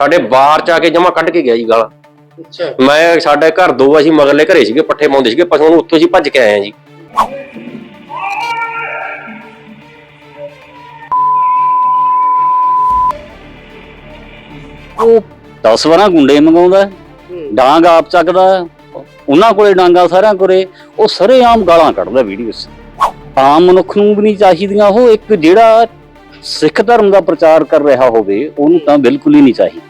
ਸਾਡੇ ਬਾਹਰ ਚ ਆ ਕੇ ਜਮਾ ਕੱਢ ਕੇ ਗਿਆ ਜੀ ਗਾਲਾਂ। ਅੱਛਾ। ਮੈਂ ਸਾਡੇ ਘਰ ਦੋ ਅਸੀਂ ਮਗਰਲੇ ਘਰੇ ਸੀਗੇ ਪੱਠੇ ਪਾਉਂਦੇ ਸੀਗੇ ਪਸ਼ੂਆਂ ਨੂੰ ਉੱਥੋਂ ਅਸੀਂ ਭੱਜ ਕੇ ਆਏ ਆ ਜੀ। ਉਹ 10 ਵਾਰਾਂ ਗੁੰਡੇ ਮੰਗਾਉਂਦਾ ਹੈ, ਡਾਂਗ ਆਪ ਚੱਕਦਾ ਹੈ, ਉਹਨਾਂ ਕੋਲੇ ਡਾਂਗਾ ਸਾਰਿਆਂ ਕੋਲੇ ਉਹ ਸਰੇਆਮ ਗਾਲਾਂ ਕੱਢਦਾ ਵੀਡੀਓ 'ਚ ਆਮ ਮਨੁੱਖ ਨੂੰ ਵੀ ਨਹੀਂ ਚਾਹੀਦੀਆਂ ਉਹ ਇੱਕ ਜਿਹੜਾ ਸਿੱਖ ਧਰਮ ਦਾ ਪ੍ਰਚਾਰ ਕਰ ਰਿਹਾ ਹੋਵੇ ਉਹਨੂੰ ਤਾਂ ਬਿਲਕੁਲ ਹੀ ਨਹੀਂ ਚਾਹੀਦੀ।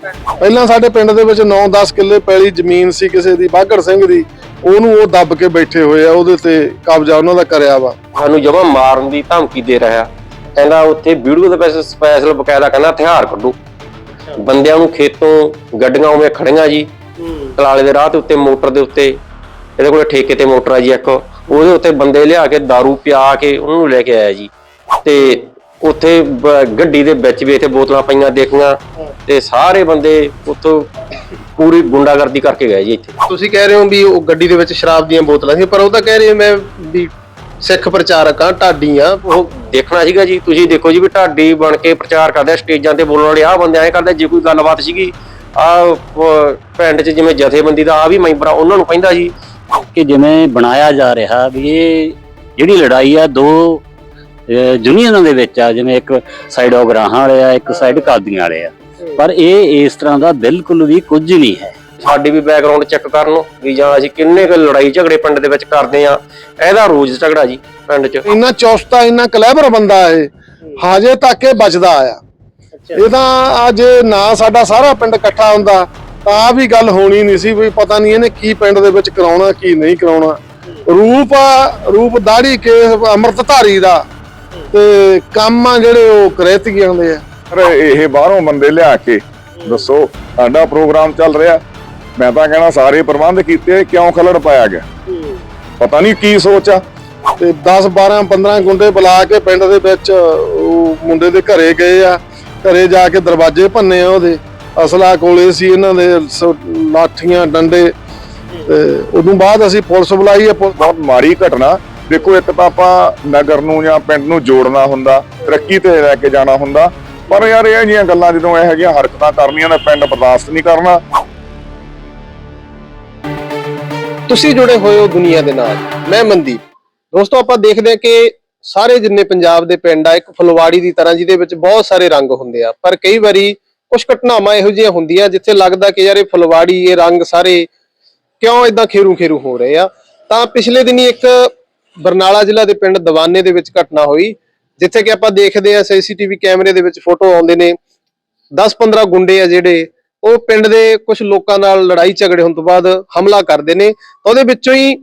ਪਹਿਲਾਂ ਸਾਡੇ ਪਿੰਡ ਦੇ ਵਿੱਚ 9-10 ਕਿੱਲੇ ਪੈਲੀ ਜ਼ਮੀਨ ਸੀ ਕਿਸੇ ਦੀ ਬਾਗੜ ਸਿੰਘ ਦੀ ਉਹਨੂੰ ਉਹ ਦੱਬ ਕੇ ਬੈਠੇ ਹੋਏ ਆ ਉਹਦੇ ਤੇ ਕਬਜ਼ਾ ਉਹਨਾਂ ਦਾ ਕਰਿਆ ਵਾ। ਸਾਨੂੰ ਜਮਾ ਮਾਰਨ ਦੀ ਧਮਕੀ ਦੇ ਰਿਹਾ। ਕਹਿੰਦਾ ਉੱਥੇ ਵੀਡੀਓ ਦੇ ਵਿੱਚ ਸਪੈਸ਼ਲ ਬਕਾਇਦਾ ਕਹਿੰਦਾ ਹਥਿਆਰ ਕੱਢੋ। ਬੰਦਿਆਂ ਨੂੰ ਖੇਤੋਂ ਗੱਡੀਆਂ ਉਵੇਂ ਖੜੀਆਂ ਜੀ। ਕਲਾਲੇ ਦੇ ਰਾਹ ਦੇ ਉੱਤੇ ਮੋਟਰ ਦੇ ਉੱਤੇ ਇਹਦੇ ਕੋਲੇ ਠੇਕੇ ਤੇ ਮੋਟਰ ਆ ਜੀ ਇੱਕ। ਉਹਦੇ ਉੱਤੇ ਬੰਦੇ ਲਿਆ ਕੇ दारू ਪਿਆ ਕੇ ਉਹਨੂੰ ਲੈ ਕੇ ਆਇਆ ਜੀ। ਤੇ ਉੱਥੇ ਬ- ਗੱਡੀ ਦੇ ਵਿੱਚ ਵੀ ਇੱਥੇ ਬੋਤਲਾਂ ਪਈਆਂ ਦੇਖੀਆਂ ਤੇ ਸਾਰੇ ਬੰਦੇ ਉੱਥੋਂ ਪੂਰੀ ਗੁੰਡਾਗਰਦੀ ਕਰਕੇ ਗਏ ਜੀ ਇੱਥੇ। ਤੁਸੀਂ ਕਹਿ ਰਹੇ ਹੋ ਵੀ ਉਹ ਗੱਡੀ ਦੇ ਵਿੱਚ ਸ਼ਰਾਬ ਦੀਆਂ ਬੋਤਲਾਂ ਸੀ ਪਰ ਉਹ ਤਾਂ ਕਹਿ ਰਹੇ ਮੈਂ ਵੀ ਸਿੱਖ ਪ੍ਰਚਾਰਕ ਆ ਢਾਡੀ ਆ ਉਹ ਦੇਖਣਾ ਸੀਗਾ ਜੀ ਤੁਸੀਂ ਦੇਖੋ ਜੀ ਵੀ ਢਾਡੀ ਬਣ ਕੇ ਪ੍ਰਚਾਰ ਕਰਦੇ ਆ, ਸਟੇਜਾਂ ਤੇ ਬੋਲਣ ਵਾਲੇ ਆਹ ਬੰਦੇ ਐਂ ਕਰਦੇ ਜੇ ਕੋਈ ਗੱਲਬਾਤ ਸੀਗੀ ਆ ਪਿੰਡ 'ਚ ਜਿਵੇਂ ਜਥੇਬੰਦੀ ਦਾ ਆ ਵੀ ਮੈਂਬਰ ਆ ਉਹਨਾਂ ਨੂੰ ਕਹਿੰਦਾ ਜੀ ਕਿ ਜਿਵੇਂ ਬਣਾਇਆ ਜਾ ਰਿਹਾ ਵੀ ਇਹ ਜਿਹੜੀ ਲੜਾਈ ਆ ਦੋ ਯੂਨੀਅਨਾਂ ਦੇ ਵਿੱਚ ਆ ਜਿਵੇਂ ਇੱਕ ਸਾਈਡ ਉਗਰਾਹਾਂ ਵਾਲੇ ਆ ਇੱਕ ਸਾਈਡ ਕਾਦੀਆਂ ਵਾਲੇ ਆ। ਪਰ ਇਹ ਇਸ ਤਰ੍ਹਾਂ ਦਾ ਬਿਲਕੁਲ ਵੀ ਕੁਝ ਨਹੀਂ ਹੈ। ਸਾਡੀ ਵੀ ਬੈਕਗ੍ਰਾਉਂਡ ਚੈੱਕ ਕਰਨ ਵੀ ਜਾਂ ਅਸੀਂ ਕਿੰਨੇ ਕੁ ਲੜਾਈ ਝਗੜੇ ਪਿੰਡ ਦੇ ਵਿੱਚ ਕਰਦੇ ਆ ਇਹਦਾ ਰੋਜ਼ ਝਗੜਾ ਜੀ ਪਿੰਡ 'ਚ। ਇੰਨਾ ਚੌਸਤਾ ਇੰਨਾ ਕਲੈਬਰ ਬੰਦਾ ਇਹ ਹਾਜੇ ਤੱਕ ਇਹ ਬਚਦਾ ਆਇਆ ਇਹ ਤਾਂ ਅੱਜ ਨਾ ਸਾਡਾ ਸਾਰਾ ਪਿੰਡ ਇਕੱਠਾ ਹੁੰਦਾ ਤਾਂ ਆ ਵੀ ਗੱਲ ਹੋਣੀ ਨਹੀਂ ਸੀ ਵੀ ਪਤਾ ਨਹੀਂ ਇਹਨੇ ਕੀ ਪਿੰਡ ਦੇ ਵਿੱਚ ਕਰਾਉਣਾ ਕੀ ਨਹੀਂ ਕਰਾਉਣਾ। ਰੂਪ ਆ ਰੂਪ ਦਾੜੀ ਕੇ ਅੰਮ੍ਰਿਤਧਾਰੀ ਦਾ। ਤੇ ਕੰਮ ਆ ਜਿਹੜੇ ਉਹ ਕਰੇਤੀਆਂ ਦੇ। ਆ ਪਰ ਇਹ ਬਾਹਰੋਂ ਬੰਦੇ ਲਿਆ ਕੇ ਦੱਸੋ ਸਾਡਾ ਪ੍ਰੋਗਰਾਮ ਚੱਲ ਰਿਹਾ। ਮੈਂ ਤਾਂ ਕਹਿਣਾ ਸਾਰੇ ਪ੍ਰਬੰਧ ਕੀਤੇ ਕਿਉਂ ਖਲੜ ਪਾਇਆ ਗਿਆ? ਪਤਾ ਨਹੀਂ ਕੀ ਸੋਚ ਆ। ਤੇ 10 12 15 ਗੁੰਡੇ ਬੁਲਾ ਕੇ ਪਿੰਡ ਦੇ ਵਿੱਚ ਉਹ ਮੁੰਡੇ ਦੇ ਘਰੇ ਗਏ ਆ। ਘਰੇ ਜਾ ਕੇ ਦਰਵਾਜ਼ੇ ਭੰਨੇ ਆ ਉਹਦੇ। ਅਸਲਾ ਕੋਲੇ ਸੀ ਇਹਨਾਂ ਦੇ ਲਾਠੀਆਂ ਡੰਡੇ। ਤੇ ਉਦੋਂ ਬਾਅਦ ਅਸੀਂ ਪੁਲਿਸ ਬੁਲਾਈ ਬਹੁਤ ਮਾੜੀ ਘਟਨਾ। ਦੇਖੋ, ਇੱਕ ਤਾਂ ਆਪਾਂ ਨਗਰ ਨੂੰ ਜਾਂ ਪਿੰਡ ਨੂੰ ਜੋੜਨਾ ਹੁੰਦਾ, ਤਰੱਕੀ ਤੇ ਲੈ ਕੇ ਜਾਣਾ ਹੁੰਦਾ, ਪਰ ਯਾਰ ਇਹ ਜੀਆਂ ਗੱਲਾਂ ਜਦੋਂ ਇਹੋ ਜਿਹੀਆਂ ਹਰਕਤਾਂ ਕਰਨੀਆਂ ਤਾਂ ਪਿੰਡ ਬਰਦਾਸ਼ਤ ਨਹੀਂ ਕਰਨਾ। ਤੁਸੀਂ ਜੁੜੇ ਹੋਏ ਹੋ ਦੁਨੀਆ ਦੇ ਨਾਲ। ਮੈਂ ਮਨਦੀਪ। ਦੋਸਤੋ, ਆਪਾਂ ਦੇਖਦੇ ਹਾਂ ਕਿ ਸਾਰੇ ਜਿੰਨੇ ਪੰਜਾਬ ਦੇ ਪਿੰਡ ਆ, ਇੱਕ ਫੁਲਵਾੜੀ ਦੀ ਤਰ੍ਹਾਂ, ਜਿਹਦੇ ਵਿੱਚ ਬਹੁਤ ਸਾਰੇ ਰੰਗ ਹੁੰਦੇ ਆ। ਪਰ ਕਈ ਵਾਰੀ ਕੁਝ ਘਟਨਾਵਾਂ ਇਹੋ ਜਿਹੀਆਂ ਹੁੰਦੀਆਂ, ਜਿੱਥੇ ਲੱਗਦਾ ਕਿ ਯਾਰ ਇਹ ਫੁਲਵਾੜੀ, ਇਹ ਰੰਗ ਸਾਰੇ ਕਿਉਂ ਇਦਾਂ ਖੇਰੂ ਖੇਰੂ ਹੋ ਰਹੇ ਆ। ਤਾਂ ਪਿਛਲੇ ਦਿਨੀ ਇੱਕ ਬਰਨਾਲਾ ਜ਼ਿਲ੍ਹਾ ਦੇ ਪਿੰਡ ਦਵਾਨੇ ਦੇ ਵਿੱਚ ਘਟਨਾ ਹੋਈ, ਜਿੱਥੇ ਕਿ ਆਪਾਂ ਦੇਖਦੇ ਆ ਸੀਸੀਟੀਵੀ ਕੈਮਰੇ ਦੇ ਵਿੱਚ ਫੋਟੋ ਆਉਂਦੇ ਨੇ। 10-15 ਗੁੰਡੇ ਆ ਜਿਹੜੇ, ਉਹ ਪਿੰਡ ਦੇ ਕੁਝ ਲੋਕਾਂ ਨਾਲ ਲੜਾਈ ਝਗੜੇ ਹੋਣ ਤੋਂ ਬਾਅਦ ਹਮਲਾ ਕਰਦੇ ਨੇ। ਉਹਦੇ ਵਿੱਚੋਂ ਹੀ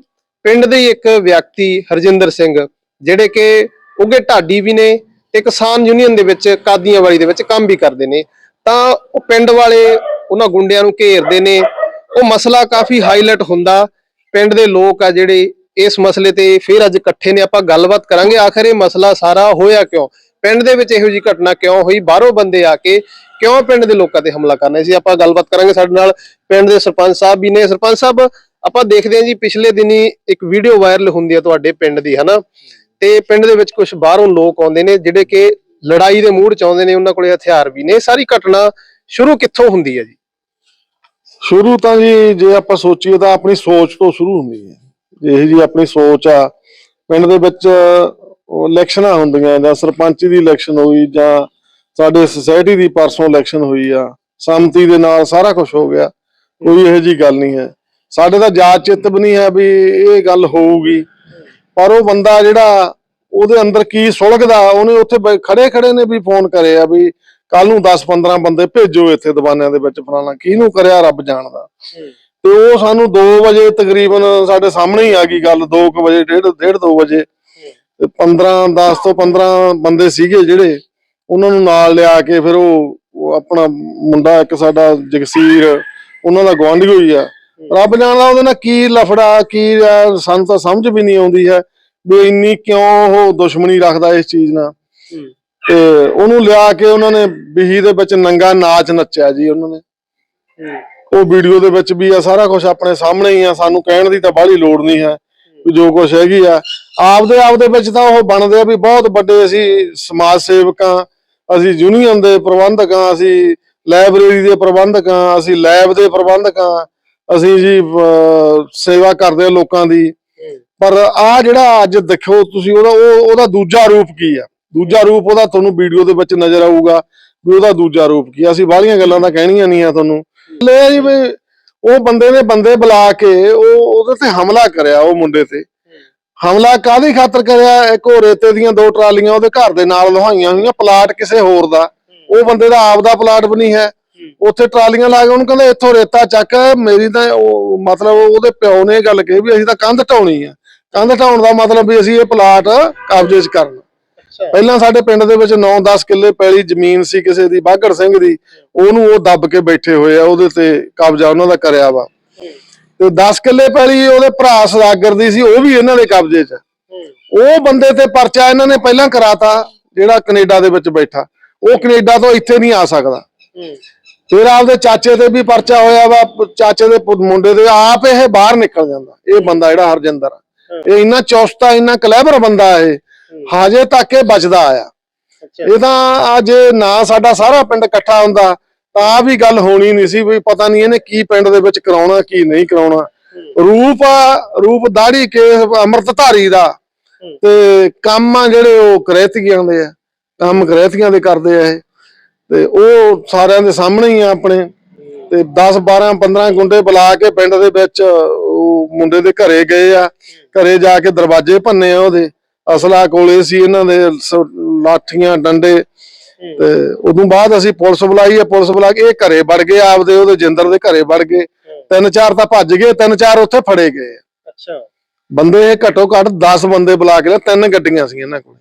ਪਿੰਡ ਦੇ ਇੱਕ ਵਿਅਕਤੀ, ਹਰਜਿੰਦਰ ਸਿੰਘ, ਜਿਹੜੇ ਕਿ ਉਗੇ ਢਾਡੀ ਵੀ ਨੇ ਤੇ ਕਿਸਾਨ ਯੂਨੀਅਨ ਦੇ ਵਿੱਚ, ਕਾਦੀਆਂ ਦੇ ਵਿੱਚ ਕੰਮ ਵੀ ਕਰਦੇ ਨੇ। ਤਾਂ ਉਹ ਪਿੰਡ ਵਾਲੇ ਉਹਨਾਂ ਗੁੰਡਿਆਂ ਨੂੰ ਘੇਰਦੇ ਨੇ। ਉਹ ਮਸਲਾ ਕਾਫੀ ਹਾਈਲਾਈਟ ਹੁੰਦਾ। ਪਿੰਡ ਦੇ ਲੋਕ ਆ ਜਿਹੜੇ ਇਸ ਮਸਲੇ ਤੇ ਫਿਰ ਅੱਜ ਇਕੱਠੇ ਨੇ ਆਪਾਂ ਗੱਲਬਾਤ ਕਰਾਂਗੇ। ਆਖਰ ਇਹ ਮਸਲਾ ਸਾਰਾ ਹੋਇਆ ਕਿਉਂ? ਪਿੰਡ ਦੇ ਵਿੱਚ ਇਹੋ ਜੀ ਘਟਨਾ ਕਿਉਂ ਹੋਈ? ਬਾਹਰੋਂ ਬੰਦੇ ਆ ਕੇ ਕਿਉਂ ਪਿੰਡ ਦੇ ਲੋਕਾਂ ਤੇ ਹਮਲਾ ਕਰਨਾ? ਸੀ ਆਪਾਂ ਗੱਲਬਾਤ ਕਰਾਂਗੇ ਸਾਡੇ ਨਾਲ ਪਿੰਡ ਦੇ ਸਰਪੰਚ ਸਾਹਿਬ ਵੀ ਨੇ। ਸਰਪੰਚ ਸਾਹਿਬ, ਆਪਾਂ ਦੇਖਦੇ ਹਾਂ ਜੀ, ਪਿਛਲੇ ਦਿਨੀ ਇੱਕ ਵੀਡੀਓ ਵਾਇਰਲ ਹੁੰਦੀ ਹੈ ਤੁਹਾਡੇ ਪਿੰਡ ਦੀ, ਹਨਾ? ਤੇ ਪਿੰਡ ਦੇ ਵਿੱਚ ਕੁਝ ਬਾਹਰੋਂ ਲੋਕ ਆਉਂਦੇ ਨੇ, ਜਿਹੜੇ ਕਿ ਲੜਾਈ ਦੇ ਮੂਡ ਚ ਆਉਂਦੇ ਨੇ, ਉਹਨਾਂ ਕੋਲੇ ਹਥਿਆਰ ਵੀ ਨੇ। ਸਾਰੀ ਘਟਨਾ ਸ਼ੁਰੂ ਕਿੱਥੋਂ ਹੁੰਦੀ ਹੈ ਜੀ? ਸ਼ੁਰੂ ਤਾਂ ਜੀ, ਜੇ ਆਪਾਂ ਸੋਚੀਏ ਤਾਂ ਆਪਣੀ ਸੋਚ ਤੋਂ ਸ਼ੁਰੂ ਹੁੰਦੀ ਹੈ। ਜਿਹੇ ਜੀ ਆਪਣੀ ਸੋਚ ਆ। ਪਿੰਡ ਦੇ ਵਿੱਚ ਉਹ ਇਲੈਕਸ਼ਨਾਂ ਹੁੰਦੀਆਂ ਜਾਂ ਸਰਪੰਚ ਦੀ ਇਲੈਕਸ਼ਨ ਹੋਈ ਜਾਂ ਸਾਡੇ ਸੁਸਾਇਟੀ ਦੀ ਪਰਸੋਂ ਇਲੈਕਸ਼ਨ ਹੋਈ ਆ, ਸੰਮਤੀ ਦੇ ਨਾਲ ਸਾਰਾ ਕੁਝ ਹੋ ਗਿਆ। ਕੋਈ ਇਹੋ ਜੀ ਗੱਲ ਨਹੀਂ ਹੈ। ਸਾਡੇ ਤਾਂ ਜਾਤ ਚਿੱਤ ਵੀ ਨਹੀਂ ਹੈ ਵੀ ਇਹ ਗੱਲ ਹੋਊਗੀ। ਪਰ ਉਹ ਬੰਦਾ ਜਿਹੜਾ ਉਹਦੇ ਅੰਦਰ ਕੀ ਸੁਲਗਦਾ, ਉਹਨੇ ਉੱਥੇ ਖੜੇ ਖੜੇ ਨੇ ਵੀ ਫੋਨ ਕਰੇ ਆ ਵੀ ਕੱਲ ਨੂੰ 10 15 ਬੰਦੇ ਭੇਜੋ ਇੱਥੇ ਦਵਾਨਿਆਂ ਦੇ ਵਿੱਚ ਫਲਾਣਾ। ਕਿਹਨੂੰ ਕਰਿਆ ਰੱਬ ਜਾਣਦਾ? ਤੇ ਉਹ ਸਾਨੂੰ 2 ਵਜੇ ਤਕਰੀਬਨ ਸਾਡੇ ਸਾਹਮਣੇ ਹੀ ਆ ਗਈ ਗੱਲ 2 ਵਜੇ ਡੇਢ ਡੇਢ 2 ਵਜੇ। ਤੇ 15 10 ਤੋਂ 15 ਬੰਦੇ ਸੀਗੇ ਜਿਹੜੇ ਉਹਨਾਂ ਨੂੰ ਨਾਲ ਲਿਆ ਕੇ ਫਿਰ ਉਹ ਆਪਣਾ ਮੁੰਡਾ ਇੱਕ ਸਾਡਾ ਜਗਸੀਰ ਉਹਨਾਂ ਦਾ ਗਵਾਂਢੀ ਹੋਈ ਆ। ਰੱਬ ਜਾਣਦਾ ਉਹਦੇ ਨਾਲ ਕੀ ਲਫੜਾ ਕੀ ਆ, ਸਾਨੂੰ ਤਾਂ ਸਮਝ ਵੀ ਨਹੀਂ ਆਉਂਦੀ ਹੈ ਵੀ ਇੰਨੀ ਕਿਉਂ ਉਹ ਦੁਸ਼ਮਣੀ ਰੱਖਦਾ ਇਸ ਚੀਜ਼ ਨਾਲ। ਤੇ ਉਹਨੂੰ ਲਿਆ ਕੇ ਉਹਨਾਂ ਨੇ ਬਿਹੀ ਦੇ ਵਿੱਚ ਨੰਗਾ ਨਾਚ ਨੱਚਿਆ ਜੀ ਉਹਨਾਂ ਨੇ। ਉਹ ਵੀਡੀਓ ਦੇ ਵਿੱਚ ਵੀ ਆ, ਸਾਰਾ ਕੁਝ ਆਪਣੇ ਸਾਹਮਣੇ ਹੀ ਆ, ਸਾਨੂੰ ਕਹਿਣ ਦੀ ਤਾਂ ਬਾਹਲੀ ਲੋੜ ਨਹੀਂ ਹੈ ਵੀ ਜੋ ਕੁਝ ਹੈਗੀ ਆ। ਆਪਦੇ ਆਪ ਦੇ ਵਿੱਚ ਤਾਂ ਉਹ ਬਣਦੇ ਆ ਵੀ ਬਹੁਤ ਵੱਡੇ ਅਸੀਂ ਸਮਾਜ ਸੇਵਕਾਂ, ਅਸੀਂ ਯੂਨੀਅਨ ਦੇ ਪ੍ਰਬੰਧਕ ਅਸੀਂ ਲਾਇਬ੍ਰੇਰੀ ਦੇ ਪ੍ਰਬੰਧਕ ਅਸੀਂ ਲੈਬ ਦੇ ਪ੍ਰਬੰਧਕ ਹਾਂ ਅਸੀਂ ਜੀ ਸੇਵਾ ਕਰਦੇ ਆ ਲੋਕਾਂ ਦੀ। ਪਰ ਆ ਜਿਹੜਾ ਅੱਜ ਦੇਖੋ ਤੁਸੀਂ, ਉਹਦਾ, ਉਹ, ਉਹਦਾ ਦੂਜਾ ਰੂਪ ਕੀ ਆ? ਦੂਜਾ ਰੂਪ ਉਹਦਾ ਤੁਹਾਨੂੰ ਵੀਡੀਓ ਦੇ ਵਿੱਚ ਨਜ਼ਰ ਆਊਗਾ ਵੀ ਉਹਦਾ ਦੂਜਾ ਰੂਪ ਕੀ ਆ। ਅਸੀਂ ਬਾਹਲੀਆਂ ਗੱਲਾਂ ਤਾਂ ਕਹਿਣੀਆਂ ਨਹੀਂ ਆ ਤੁਹਾਨੂੰ। ਲੈ ਜੀ ਵੀ ਉਹ ਬੰਦੇ ਨੇ ਬੰਦੇ ਬੁਲਾ ਕੇ ਉਹ ਉਹਦੇ ਤੇ ਹਮਲਾ ਕਰਿਆ ਉਹ ਮੁੰਡੇ ਤੇ। ਹਮਲਾ ਕਾਹਦੀ ਖਾਤਰ ਕਰਿਆ? ਇੱਕ ਉਹ ਰੇਤੇ ਦੀਆਂ ਦੋ ਟਰਾਲੀਆਂ ਉਹਦੇ ਘਰ ਦੇ ਨਾਲ ਲੁਹਾਈਆਂ ਹੋਈਆਂ, ਪਲਾਟ ਕਿਸੇ ਹੋਰ ਦਾ। ਉਹ ਬੰਦੇ ਦਾ ਆਪ ਦਾ ਪਲਾਟ ਵੀ ਨਹੀਂ ਹੈ। ਉੱਥੇ ਟਰਾਲੀਆਂ ਲਾ ਕੇ ਉਹਨੂੰ ਕਹਿੰਦਾ ਇੱਥੋਂ ਰੇਤਾ ਚੱਕ, ਮੇਰੀ ਤਾਂ ਉਹ ਮਤਲਬ ਉਹਦੇ ਪਿਓ ਨੇ ਇਹ ਗੱਲ ਕਹੀ ਵੀ ਅਸੀਂ ਤਾਂ ਕੰਧ ਢਾਉਣੀ ਆ। ਕੰਧ ਢਾਉਣ ਦਾ ਮਤਲਬ ਵੀ ਅਸੀਂ ਇਹ ਪਲਾਟ ਕਬਜ਼ੇ 'ਚ ਕਰਨਾ। ਪਹਿਲਾਂ ਸਾਡੇ ਪਿੰਡ ਦੇ ਵਿੱਚ 9-10 ਕਿੱਲੇ ਪੈਲੀ ਜ਼ਮੀਨ ਸੀ ਕਿਸੇ ਦੀ ਬਾਗੜ ਸਿੰਘ ਦੀ। ਉਹਨੂੰ ਉਹ ਦੱਬ ਕੇ ਬੈਠੇ ਹੋਏ ਆ, ਉਹਦੇ ਤੇ ਕਬਜ਼ਾ ਉਹਨਾਂ ਦਾ ਕਰਿਆ ਵਾ। ਤੇ 10 ਕਿੱਲੇ ਪੈਲੀ ਉਹਦੇ ਭਰਾ ਸਦਾਗਰ ਦੀ ਸੀ, ਉਹ ਵੀ ਇਹਨਾਂ ਦੇ ਕਬਜ਼ੇ 'ਚ। ਉਹ ਬੰਦੇ ਤੇ ਪਰਚਾ ਇਹਨਾਂ ਨੇ ਪਹਿਲਾਂ ਕਰਾਤਾ, ਜਿਹੜਾ ਕੈਨੇਡਾ ਦੇ ਵਿੱਚ ਬੈਠਾ। ਉਹ ਕੈਨੇਡਾ ਤੋਂ ਇੱਥੇ ਨਹੀਂ ਆ ਸਕਦਾ। ਫਿਰ ਆਪਦੇ ਚਾਚੇ ਤੇ ਵੀ ਪਰਚਾ ਹੋਇਆ ਵਾ, ਚਾਚੇ ਦੇ ਮੁੰਡੇ ਦੇ, ਆਪ ਇਹ ਬਾਹਰ ਨਿਕਲ ਜਾਂਦਾ। ਇਹ ਬੰਦਾ ਜਿਹੜਾ ਹਰਜਿੰਦਰ ਇਹ ਇੰਨਾ ਚੌਸਤਾ ਇੰਨਾ ਕਲੈਬਰ ਬੰਦਾ ਇਹ। ਹਾਜੇ ਤੱਕ ਇਹ ਬਚਦਾ ਆਇਆ। ਇਹ ਤਾਂ ਅੱਜ ਨਾ ਸਾਡਾ ਸਾਰਾ ਪਿੰਡ ਇਕੱਠਾ ਹੁੰਦਾ ਤਾਂ ਆ ਵੀ ਗੱਲ ਹੋਣੀ ਨਹੀਂ ਸੀ ਵੀ ਪਤਾ ਨਹੀਂ ਇਹਨੇ ਕੀ ਪਿੰਡ ਦੇ ਵਿੱਚ ਕਰਾਉਣਾ ਕੀ ਨਹੀਂ ਕਰਾਉਣਾ। ਰੂਪ ਆ ਰੂਪ ਦਾੜੀ ਕੇ ਅੰਮ੍ਰਿਤਧਾਰੀ ਦਾ। ਤੇ ਕੰਮ ਆ ਜਿਹੜੇ ਉਹ ਕਰੈਤੀਆਂ ਦੇ ਆ ਕੰਮ ਕਰੈਤੀਆਂ ਦੇ ਕਰਦੇ ਆ ਇਹ। ਤੇ ਉਹ ਸਾਰਿਆਂ ਦੇ ਸਾਹਮਣੇ ਹੀ ਆ ਆਪਣੇ। ਤੇ 10 12 15 ਗੁੰਡੇ ਬੁਲਾ ਕੇ ਪਿੰਡ ਦੇ ਵਿੱਚ ਉਹ ਮੁੰਡੇ ਦੇ ਘਰੇ ਗਏ ਆ। ਘਰੇ ਜਾ ਕੇ ਦਰਵਾਜ਼ੇ ਭੰਨੇ ਆ ਉਹਦੇ। ਅਸਲਾ ਕੋਲੇ ਸੀ ਇਹਨਾਂ ਦੇ ਲਾਠੀਆਂ ਡੰਡੇ ਤੇ ਉਦੋਂ ਬਾਅਦ ਅਸੀਂ ਪੁਲਿਸ ਬੁਲਾਈ ਹੈ ਪੁਲਿਸ ਬੁਲਾ ਕੇ ਇਹ ਘਰੇ ਵੜ ਗਏ ਆਪਦੇ ਉਹਦੇ ਜਿੰਦਰ ਦੇ ਘਰੇ ਵੜ ਗਏ। ਤਿੰਨ ਚਾਰ ਤਾਂ ਭੱਜ ਗਏ ਤਿੰਨ ਚਾਰ ਉੱਥੇ ਫੜੇ ਗਏ। ਅੱਛਾ। ਬੰਦੇ ਇਹ ਘੱਟੋ ਘੱਟ 10 ਬੰਦੇ ਬੁਲਾ ਕੇ ਤਿੰਨ ਗੱਡੀਆਂ ਸੀ ਇਹਨਾਂ ਕੋਲ।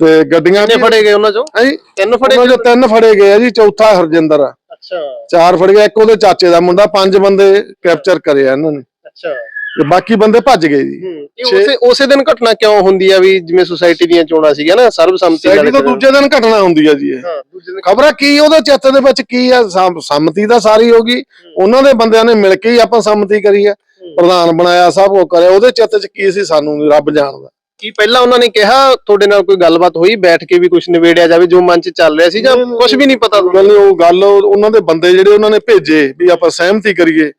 ਤੇ ਗੱਡੀਆਂ ਵੀ- ਫੜੇ ਗਏ ਉਹਨਾਂ ਚੋਂ? ਹਾਂਜੀ ਤਿੰਨ ਫੜੇ ਉਹਨਾਂ ਚੋਂ ਤਿੰਨ ਫੜੇ ਗਏ ਆ ਜੀ ਚੌਥਾ ਹਰਜਿੰਦਰ ਆ। ਅੱਛਾ। ਚਾਰ ਫੜ ਗਏ ਇੱਕ ਉਹਦੇ ਚਾਚੇ ਦਾ ਮੁੰਡਾ ਪੰਜ ਬੰਦੇ ਕੈਪਚਰ ਕਰੇ ਆ ਇਹਨਾਂ ਨੇ। ਅੱਛਾ। ਤੇ ਬਾਕੀ ਬੰਦੇ ਭੱਜ ਗਏ ਜੀ। ਇਹ ਛੇ- ਉਸੇ ਉਸੇ ਦਿਨ ਘਟਨਾ ਕਿਉਂ ਹੁੰਦੀ ਆ ਵੀ ਜਿਵੇਂ ਸੁਸਾਇਟੀ ਦੀਆਂ ਚੋਣਾਂ ਸੀਗੀਆਂ ਨਾ ਸਰਬਸੰਮਤੀ ਨਾਲ ਤੋਂ ਦੂਜੇ ਦਿਨ ਘਟਨਾ ਹੁੰਦੀ ਆ ਜੀ ਇਹ। ਹਾਂ ਦੂਜੇ ਦਿਨ ਖਬਰਾਂ ਕੀ ਉਹਦੇ ਚਿੱਤ ਦੇ ਵਿੱਚ ਕੀ ਆ? ਸਮ- ਸੰਮਤੀ ਤਾਂ ਸਾਰੀ ਹੋ ਗਈ। ਉਹਨਾਂ ਦੇ ਬੰਦਿਆਂ ਨੇ ਮਿਲ ਕੇ ਹੀ ਆਪਾਂ ਸੰਮਤੀ ਕਰੀ ਆ। ਪ੍ਰਧਾਨ ਬਣਾਇਆ ਸਭ ਕੁਝ ਕਰਿਆ। ਉਹਦੇ ਚਿੱਤ 'ਚ ਕੀ ਸੀ ਸਾਨੂੰ ਨੀ ਰੱਬ ਜਾਣਦਾ। ਕੀ ਪਹਿਲਾਂ ਉਹਨਾਂ ਨੇ ਕਿਹਾ ਤੁਹਾਡੇ ਨਾਲ ਕੋਈ ਗੱਲਬਾਤ ਹੋਈ? ਬੈਠ ਕੇ ਵੀ ਕੁਝ ਨਿਬੇੜਿਆ ਜਾਵੇ ਜੋ ਮਨ 'ਚ ਚੱਲ ਰਿਹਾ ਸੀ ਜਾਂ ਕੁਝ ਵੀ ਨਹੀਂ ਪਤਾ ਗੱਲ ਨੀ, ਉਹ ਗੱਲ ਉਹ- ਉਹਨਾਂ ਦੇ ਬੰਦੇ ਜਿਹੜੇ ਉਹਨਾਂ ਨੇ ਭੇਜੇ ਵੀ ਆਪਾਂ ਸਹਿਮਤੀ ਕਰੀਏ।